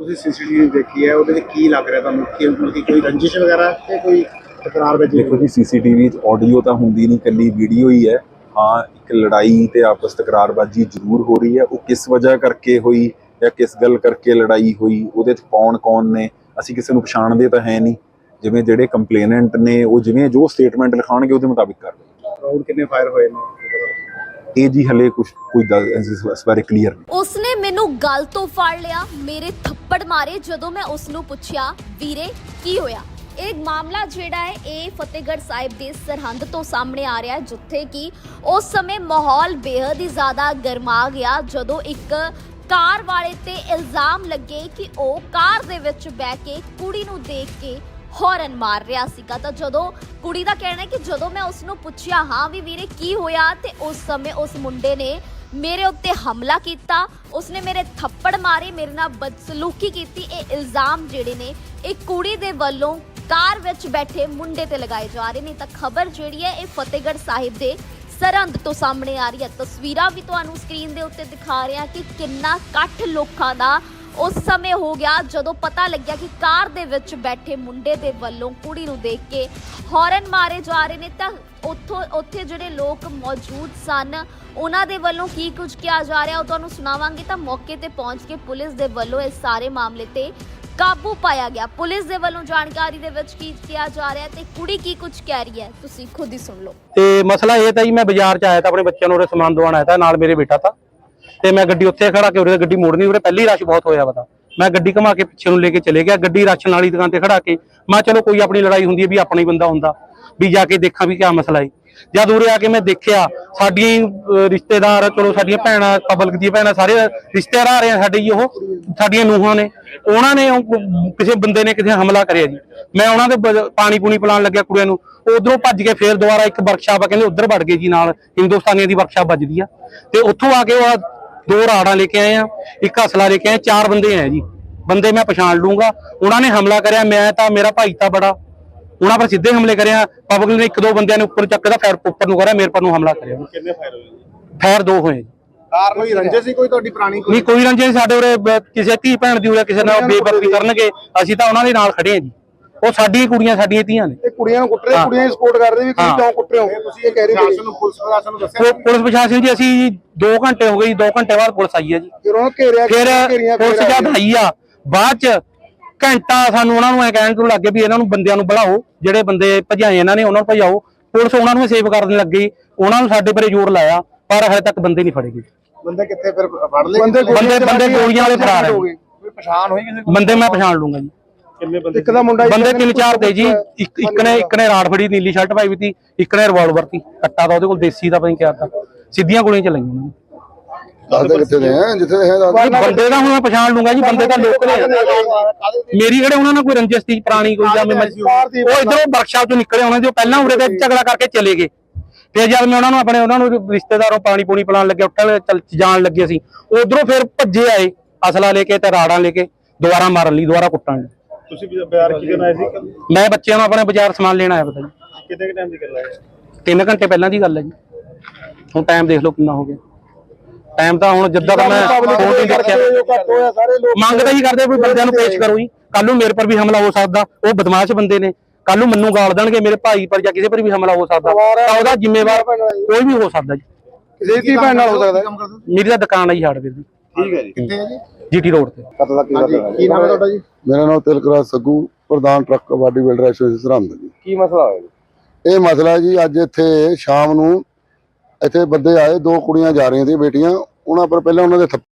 ਤੁਸੀਂ ਸੀਸੀਟੀਵੀ ਦੇਖੀ ਹੈ ਉਹਦੇ ਵਿੱਚ ਕੀ ਲੱਗ ਰਿਹਾ ਤੁਹਾਨੂੰ? ਕਿ ਮਤਲਬ ਕਿ ਕੋਈ ਰੰਜਿਸ਼ ਵਗੈਰਾ ਤੇ ਕੋਈ ਤਕਰਾਰ ਵਿੱਚ ਦੇਖੋ ਜੀ ਸੀਸੀਟੀਵੀ 'ਚ ਆਡੀਓ ਤਾਂ ਹੁੰਦੀ ਨਹੀਂ ਕੱਲੀ ਵੀਡੀਓ ਹੀ ਹੈ। ਹਾਂ ਇੱਕ ਲੜਾਈ ਤੇ ਆਪਸ ਤਕਰਾਰਬਾਜ਼ੀ ਜ਼ਰੂਰ ਹੋ ਰਹੀ ਹੈ। ਉਹ ਕਿਸ ਵਜ੍ਹਾ ਕਰਕੇ ਹੋਈ ਜਾਂ ਕਿਸ ਗੱਲ ਕਰਕੇ ਲੜਾਈ ਹੋਈ ਉਹਦੇ 'ਚ ਕੌਣ ਕੌਣ ਨੇ ਅਸੀਂ ਕਿਸੇ ਨੂੰ ਪਛਾਣਦੇ ਤਾਂ ਹੈ ਨਹੀਂ। ਜਿਵੇਂ ਜਿਹੜੇ ਕੰਪਲੇਨੈਂਟ ਨੇ ਉਹ ਜਿਵੇਂ ਜੋ ਸਟੇਟਮੈਂਟ ਲਿਖਾਣਗੇ ਉਹਦੇ ਮੁਤਾਬਿਕ ਕਾਰਵਾਈ ਰਾਉਂਡ ਕਿੰਨੇ ਫਾਇਰ ਹੋਏ ਨੇ? ਇਹ ਜੀ ਹਲੇ ਕੁਝ ਕੋਈ ਇਸ ਬਾਰੇ ਕਲੀਅਰ ਨਹੀਂ। ਉਸਨੇ ਮੈਨੂੰ ਗਲ ਤੋਂ ਫੜ ਲਿਆ, ਮੇਰੇ ਥੱਪੜ ਮਾਰੇ ਜਦੋਂ ਮੈਂ ਉਸ ਨੂੰ ਪੁੱਛਿਆ, ਵੀਰੇ, ਕੀ ਹੋਇਆ? ਇਹ ਮਾਮਲਾ ਜਿਹੜਾ ਹੈ, ਇਹ ਫਤਿਹਗੜ੍ਹ ਸਾਹਿਬ ਦੇ ਸਰਹੰਦ ਤੋਂ ਸਾਹਮਣੇ ਆ ਰਿਹਾ ਹੈ, ਜਿੱਥੇ ਕਿ ਉਸ ਸਮੇਂ ਮਾਹੌਲ ਬੇहद ਹੀ ਜ਼ਿਆਦਾ ਗਰਮਾ ਗਿਆ, ਜਦੋਂ ਇੱਕ ਕਾਰ ਵਾਲੇ ਤੇ ਇਲਜ਼ਾਮ ਲੱਗੇ ਕਿ ਉਹ ਕਾਰ ਦੇ ਵਿੱਚ ਬਹਿ ਕੇ ਕੁੜੀ ਨੂੰ ਦੇਖ ਕੇ ਹੌਰਨ ਮਾਰ ਰਿਹਾ ਸੀਗਾ। ਤਾਂ ਜਦੋਂ ਕੁੜੀ ਦਾ ਕਹਿਣਾ ਹੈ ਕਿ ਜਦੋਂ ਮੈਂ ਉਸ ਨੂੰ ਪੁੱਛਿਆ, ਹਾਂ ਵੀ ਵੀਰੇ, ਕੀ ਹੋਇਆ? ਤੇ ਉਸ ਸਮੇਂ ਉਸ ਮੁੰਡੇ ਨੇ ਮੇਰੇ ਉੱਤੇ ਹਮਲਾ ਕੀਤਾ। ਉਸਨੇ ਮੇਰੇ ਥੱਪੜ ਮਾਰੇ, ਮੇਰੇ ਨਾਲ ਬਦਸਲੂਕੀ ਕੀਤੀ। ਇਹ ਇਲਜ਼ਾਮ ਜਿਹੜੇ ਨੇ, ਇਹ ਕੁੜੀ ਦੇ ਵੱਲੋਂ ਕਾਰ ਵਿੱਚ ਬੈਠੇ ਮੁੰਡੇ ਤੇ ਲਗਾਏ ਜਾ ਰਹੇ ਨੇ। ਤਾਂ ਖਬਰ ਜਿਹੜੀ ਹੈ, ਇਹ ਫਤਿਹਗੜ੍ਹ ਸਾਹਿਬ ਦੇ ਸਰਹੰਦ ਤੋਂ ਸਾਹਮਣੇ ਆ ਰਹੀ ਹੈ। ਤਸਵੀਰਾਂ ਵੀ ਤੁਹਾਨੂੰ ਸਕਰੀਨ ਦੇ ਉੱਤੇ ਦਿਖਾ ਰਿਹਾ ਕਿ ਕਿੰਨਾ ਇਕੱਠ ਲੋਕਾਂ ਦਾ ਉਸ ਸਮੇਂ ਹੋ ਗਿਆ ਜਦੋਂ ਪਤਾ ਲੱਗਿਆ ਕਿ ਕਾਰ ਦੇ ਵਿੱਚ ਬੈਠੇ ਮੁੰਡੇ ਦੇ ਵੱਲੋਂ ਕੁੜੀ ਨੂੰ ਦੇਖ ਕੇ ਹੌਰਨ ਮਾਰੇ ਜਾ ਰਹੇ ਨੇ। ਤਾਂ ਉੱਥੋਂ, ਉੱਥੇ ਜਿਹੜੇ ਲੋਕ ਮੌਜੂਦ ਸਨ, ਉਹਨਾਂ ਦੇ ਵੱਲੋਂ ਕੀ ਕੁਝ ਕਿਹਾ ਜਾ ਰਿਹਾ, ਉਹ ਤੁਹਾਨੂੰ ਸੁਣਾਵਾਂਗੇ। ਤਾਂ ਮੌਕੇ ਤੇ ਪਹੁੰਚ ਕੇ ਪੁਲਿਸ ਦੇ ਵੱਲੋਂ ਇਸ ਸਾਰੇ ਮਾਮਲੇ ਤੇ ਕਾਬੂ ਪਾਇਆ ਗਿਆ। ਪੁਲਿਸ ਦੇ ਵੱਲੋਂ ਜਾਣਕਾਰੀ ਦੇ ਵਿੱਚ ਕੀ ਕਿਹਾ ਜਾ ਰਿਹਾ ਤੇ ਕੁੜੀ ਕੀ ਕੁਝ ਕਹਿ ਰਹੀ ਹੈ, ਤੁਸੀਂ ਖੁਦ ਹੀ ਸੁਣ ਲਓ। ਤੇ ਮਸਲਾ ਇਹ ਤਾਂ ਜੀ, ਮੈਂ ਬਾਜ਼ਾਰ ਚ ਆਇਆ ਤਾਂ ਆਪਣੇ ਬੱਚਿਆਂ ਨੂੰ ਉਰੇ ਸਮਾਨ ਦਵਾਉਣ ਆਇਆ ਤਾਂ ਨਾਲ ਮੇਰੇ ਬੇਟਾ ਤਾਂ। ਤੇ ਮੈਂ ਗੱਡੀ ਉੱਥੇ ਖੜਾ ਕੇ ਉਰੇ ਗੱਡੀ ਮੋੜਨੀ ਉਰੇ ਪਹਿਲੀ ਰਸ਼ ਬਹੁਤ ਹੋਇਆ ਪਤਾ ਮੈਂ ਗੱਡੀ ਘੁਮਾ ਕੇ ਪਿੱਛੇ ਨੂੰ ਲੈ ਕੇ ਚਲੇ ਗਿਆ ਗੱਡੀ ਰਾਸ਼ਨ ਵਾਲੀ ਦੁਕਾਨ ਤੇ ਖੜਾ ਕੇ। ਮੈਂ ਕਿਹਾ ਚਲੋ ਕੋਈ ਆਪਣੀ ਲੜਾਈ ਹੁੰਦੀ ਹੈ ਵੀ ਆਪਣਾ ਹੀ ਬੰਦਾ ਹੁੰਦਾ ਵੀ ਜਾ ਕੇ ਦੇਖਾਂ ਵੀ ਕੀ ਮਸਲਾ ਹੈ। ਜਦ ਉਰੇ ਆ ਕੇ ਮੈਂ ਦੇਖਿਆ ਸਾਡੀਆਂ ਹੀ, ਰਿਸ਼ਤੇਦਾਰ ਚਲੋ ਸਾਡੀਆਂ ਭੈਣਾਂ ਪਬਲਿਕ ਦੀਆਂ ਭੈਣਾਂ ਸਾਰੇ ਰਿਸ਼ਤੇਦਾਰ ਆ ਰਹੇ ਆ ਸਾਡੇ ਜੀ ਉਹ ਸਾਡੀਆਂ ਨੂਹਾਂ ਨੇ। ਉਹਨਾਂ ਨੇ ਉਹ ਕਿਸੇ ਬੰਦੇ ਨੇ ਕਿਸੇ ਹਮਲਾ ਕਰਿਆ ਜੀ। ਮੈਂ ਉਹਨਾਂ ਦੇ ਪਾਣੀ ਪੂਣੀ ਪਿਲਾਉਣ ਲੱਗਿਆ ਕੁੜੀਆਂ ਨੂੰ। ਉਧਰੋਂ ਭੱਜ ਕੇ ਫੇਰ ਦੁਬਾਰਾ ਇੱਕ ਵਰਕਸ਼ਾਪ ਆ ਕਹਿੰਦੇ ਉਧਰ ਵੜ ਗਏ ਜੀ ਨਾਲ ਹਿੰਦੁਸਤਾਨੀਆਂ ਦੀ ਵਰਕਸ਼ਾਪ ਵੱਜਦੀ ਆ। ਤੇ ਉੱਥੋਂ ਆ ਕੇ ਉਹ ਦੋ ਰਾੜਾਂ ਲੈ ਕੇ ਆਏ ਆ ਇੱਕ ਹਸਲਾ ਲੈ ਕੇ ਆਏ ਚਾਰ ਬੰਦੇ ਆ ਜੀ। ਬੰਦੇ ਮੈਂ ਪਛਾਣ ਲੂੰਗਾ। ਉਹਨਾਂ ਨੇ ਹਮਲਾ ਕਰਿਆ ਮੈਂ ਤਾਂ ਮੇਰਾ ਭਾਈ ਤਾਂ ਬੜਾ। ਉਹਨਾਂ ਪਰ ਸਿੱਧੇ ਹਮਲੇ ਕਰਿਆ ਪਬਲਿਕ ਨੇ ਇੱਕ ਦੋ ਬੰਦਿਆਂ ਨੇ ਉੱਪਰ ਚੱਕ ਦਾ ਫਾਇਰ ਉੱਪਰ ਨੂੰ ਕਰਿਆ ਮੇਰੇ ਪਰ ਨੂੰ ਹਮਲਾ ਕਰਿਆ। ਕਿੰਨੇ ਫਾਇਰ ਹੋਏ ਜੀ? ਫਾਇਰ ਦੋ ਹੋਏ ਜੀ। ਕਾਰ ਕੋਈ ਰੰਜਿਸ਼ ਸੀ ਕੋਈ ਤੁਹਾਡੀ ਪੁਰਾਣੀ ਕੋਈ? ਨਹੀਂ ਕੋਈ ਰੰਜੇ ਸਾਡੇ ਉਰੇ ਕਿਸੇ ਧੀ ਭੈਣ ਦੀ ਉਰੇ ਕਿਸੇ ਨਾਲ ਬੇਬਰਤੀ ਕਰਨਗੇ ਅਸੀਂ ਤਾਂ ਉਹਨਾਂ ਦੇ ਨਾਲ ਖੜੇ ਆ ਜੀ। ਉਹ ਸਾਡੀਆਂ ਕੁੜੀਆਂ ਸਾਡੀਆਂ ਧੀਆਂ ਨੇ। ਇਹ ਕੁੜੀਆਂ ਨੂੰ ਕੁੱਟ ਰਹੇ ਹਾਂ। ਕੁੜੀਆਂ ਦੀ ਸਪੋਰਟ ਕਰਦੇ ਵੀ ਹਾਂ। ਤੁਸੀਂ ਕਿਉਂ ਕੁੱਟ ਰਹੇ ਹੋ? ਤੁਸੀਂ ਇਹ ਕਹਿ ਰਹੇ ਪ੍ਰਸ਼ਾਸਨ ਨੂੰ ਪੁਲਿਸ ਪ੍ਰਸ਼ਾਸਨ ਨੂੰ ਦੱਸਿਆ ਪੁਲਿਸ ਪ੍ਰਸ਼ਾਸਨ ਜੀ ਅਸੀਂ 2 ਘੰਟੇ ਹੋ ਗਏ ਜੀ 2 ਘੰਟੇ ਬਾਅਦ ਪੁਲਿਸ ਆਈ ਹੈ ਜੀ। ਫਿਰ ਉਹਨਾਂ ਘੇਰਿਆ ਫਿਰ ਘੇਰੀਆਂ ਪੁਲਿਸ ਜਦ ਆਈ ਆ ਬਾਅਦ ਚ ਘੰਟਾ ਸਾਨੂੰ ਉਹਨਾਂ ਨੂੰ ਐ ਕਹਿਣ ਤੋਂ ਲੱਗੇ ਵੀ ਇਹਨਾਂ ਨੂੰ ਬੰਦਿਆਂ ਨੂੰ ਬੁਲਾਓ ਜਿਹੜੇ ਬੰਦੇ ਭਜਾਏ ਇਹਨਾਂ ਨੇ ਉਹਨਾਂ ਨੂੰ ਭਜਾਓ। ਪੁਲਿਸ ਉਹਨਾਂ ਨੂੰ ਸੇਵ ਕਰਨ ਲੱਗੀ ਉਹਨਾਂ ਨੂੰ ਸਾਡੇ ਪਰੇ ਜ਼ੋਰ ਲਾਇਆ ਪਰ ਹਲੇ ਤੱਕ ਬੰਦੇ ਨਹੀਂ ਫੜੇ ਗਏ। ਬੰਦੇ ਕਿੱਥੇ ਫਿਰ ਫੜ ਲਏ? ਬੰਦੇ ਬੰਦੇ ਗੋਲੀਆਂ ਵਾਲੇ ਫਰਾਰ ਹੈ ਕੋਈ ਪਛਾਣ ਹੋਈ ਕਿਸੇ ਬੰਦੇ ਮੈਂ ਪਛਾਣ ਲੂੰਗਾ ਜੀ। ਕਿੰਨੇ ਬੰਦੇ ਇੱਕ ਦਾ ਮੁੰਡਾ ਬੰਦੇ ਤਿੰਨ ਚਾਰ ਤੇ ਜੀ। ਇੱਕ ਇੱਕ ਨੇ ਇੱਕ ਨੇ ਰਾੜ ਫੜੀ ਨੀਲੀ ਸ਼ਰਟ ਪਾਈ ਵੀ ਤੀ ਇੱਕ ਨੇ ਰਿਵਾਲਵਰ ਤੀ ਕੱਟਾ ਤਾਂ ਉਹਦੇ ਕੋਲ ਦੇਸੀ ਦਾ ਪਤਾ ਨਹੀਂ ਕਿਆ ਤਾ। ਸਿੱਧੀਆਂ ਗੋਲੀਆਂ ਚਲਾਈਆਂ ਉਹਨਾਂ ਨੇ। ਦੱਸਦੇ ਕਿੱਥੇ ਦੇ ਆ ਜਿੱਥੇ ਦੇ ਹੈ ਦੱਸ ਨਹੀਂ, ਬੰਦੇ ਦਾ ਹੁਣ ਮੈਂ ਪਛਾਣ ਲੂੰਗਾ ਜੀ ਬੰਦੇ ਤਾਂ ਲੋਕਲ ਹੈ ਮੇਰੀ ਕਿਹੜੇ ਉਹਨਾਂ ਨਾਲ ਕੋਈ ਰੰਜਿਸ਼ ਸੀ ਪੁਰਾਣੀ ਕੋਈ ਜਾਂ ਮੈਂ ਉਹ ਇਧਰੋਂ ਵਰਕਸ਼ਾਪ ਤੋਂ ਨਿਕਲੇ ਉਹਨਾਂ ਦੇ ਉਹ ਪਹਿਲਾਂ ਉਰੇ ਤੇ ਝਗੜਾ ਕਰਕੇ ਚਲੇ ਗਏ। ਫਿਰ ਜਦ ਮੈਂ ਉਹਨਾਂ ਨੂੰ ਆਪਣੇ ਉਹਨਾਂ ਨੂੰ ਰਿਸ਼ਤੇਦਾਰੋਂ ਪਾਣੀ ਪੂਣੀ ਪਿਲਾਉਣ ਲੱਗੇ ਉੱਠਣ ਚੱਲ ਜਾਣ ਲੱਗੇ ਸੀ ਉਧਰੋਂ ਫਿਰ ਭੱਜੇ ਆਏ ਅਸਲਾ ਲੈ ਕੇ ਤੇ ਰਾੜਾਂ ਲੈ ਕੇ ਦੁਬਾਰਾ ਮਾਰਨ ਲਈ ਦੁਬਾਰਾ ਕੁੱਟਣ ਲਈ। ਤੁਸੀਂ ਵੀ ਬਿਆਰ ਕੀ ਕਰਨਾ ਸੀ ਮੈਂ ਬੱਚਿਆਂ ਨੂੰ ਆਪਣੇ ਬਾਜ਼ਾਰ ਸਮਾਨ ਲੈਣ ਆਇਆ ਪਤਾ ਜੀ ਕਿੰਨੇ ਕਿ ਟਾਈਮ ਦੀ ਗੱਲ ਹੈ? ਤਿੰਨ ਘੰਟੇ ਪਹਿਲਾਂ ਦੀ ਗੱਲ ਹੈ ਜੀ। ਹੁਣ ਟਾਈਮ ਦੇਖ ਲਓ ਕਿੰਨਾ ਹੋ ਗਿਆ। ਟਾਈਮ ਤਾਂ ਹੁਣ ਜਿੱਦਾਂ ਦਾ ਮੈਂ ਫੋਨ ਨਹੀਂ ਦੇਖਿਆ ਘੱਟ ਹੋਇਆ ਸਾਰੇ ਲੋਕ ਮੰਗ ਤਾਂ ਹੀ ਕਰਦੇ ਵੀ ਬੰਦਿਆਂ ਨੂੰ ਪੇਸ਼ ਕਰੋ ਜੀ। ਕੱਲ ਨੂੰ ਮੇਰੇ ਪਰ ਵੀ ਹਮਲਾ ਹੋ ਸਕਦਾ ਉਹ ਬਦਮਾਸ਼ ਬੰਦੇ ਨੇ। ਕੱਲ ਨੂੰ ਮੈਨੂੰ ਗਾਲ ਦੇਣਗੇ ਮੇਰੇ ਭਾਈ ਪਰ ਜਾਂ ਕਿਸੇ ਪਰ ਵੀ ਹਮਲਾ ਹੋ ਸਕਦਾ। ਤਾਂ ਉਹਦਾ ਜ਼ਿੰਮੇਵਾਰ ਕੋਈ ਵੀ ਹੋ ਸਕਦਾ ਜੀ। ਕਿਸੇ ਦੀ ਭੈਣ ਨਾਲ ਹੋ ਸਕਦਾ? ਮੇਰੀ ਤਾਂ ਦੁਕਾਨ ਹੈ ਜੀ ਹਾਰਡਵੇਅਰ ਦੀ। ਠੀਕ ਹੈ ਜੀ। ਕਿੱਥੇ ਹੈ ਜੀ? ਜੀਟੀ ਰੋਡ ਤੇ। ਕਤਲ ਦਾ ਕੀ ਹਾਂਜੀ ਕਰਦਾ ਕੀ ਨਾਮ ਹੈ ਤੁਹਾਡਾ ਜੀ? ਮੇਰਾ ਨਾਮ ਤਿਲਕਰਾਜ ਸੱਗੂ ਪ੍ਰਧਾਨ truck body builder association Sirhind ji. ਕੀ ਮਸਲਾ ਹੋਇਆ ਜੀ? ਇਹ ਮਸਲਾ ਜੀ ਅੱਜ ਇੱਥੇ ਸ਼ਾਮ ਨੂੰ ਇੱਥੇ ਬੰਦੇ ਆਏ ਦੋ ਕੁੜੀਆਂ ਜਾ ਰਹੀਆਂ ਸੀ ਬੇਟੀਆਂ। ਉਹਨਾਂ ਪਰ ਪਹਿਲਾਂ ਉਹਨਾਂ ਦੇ ਥੱਪ-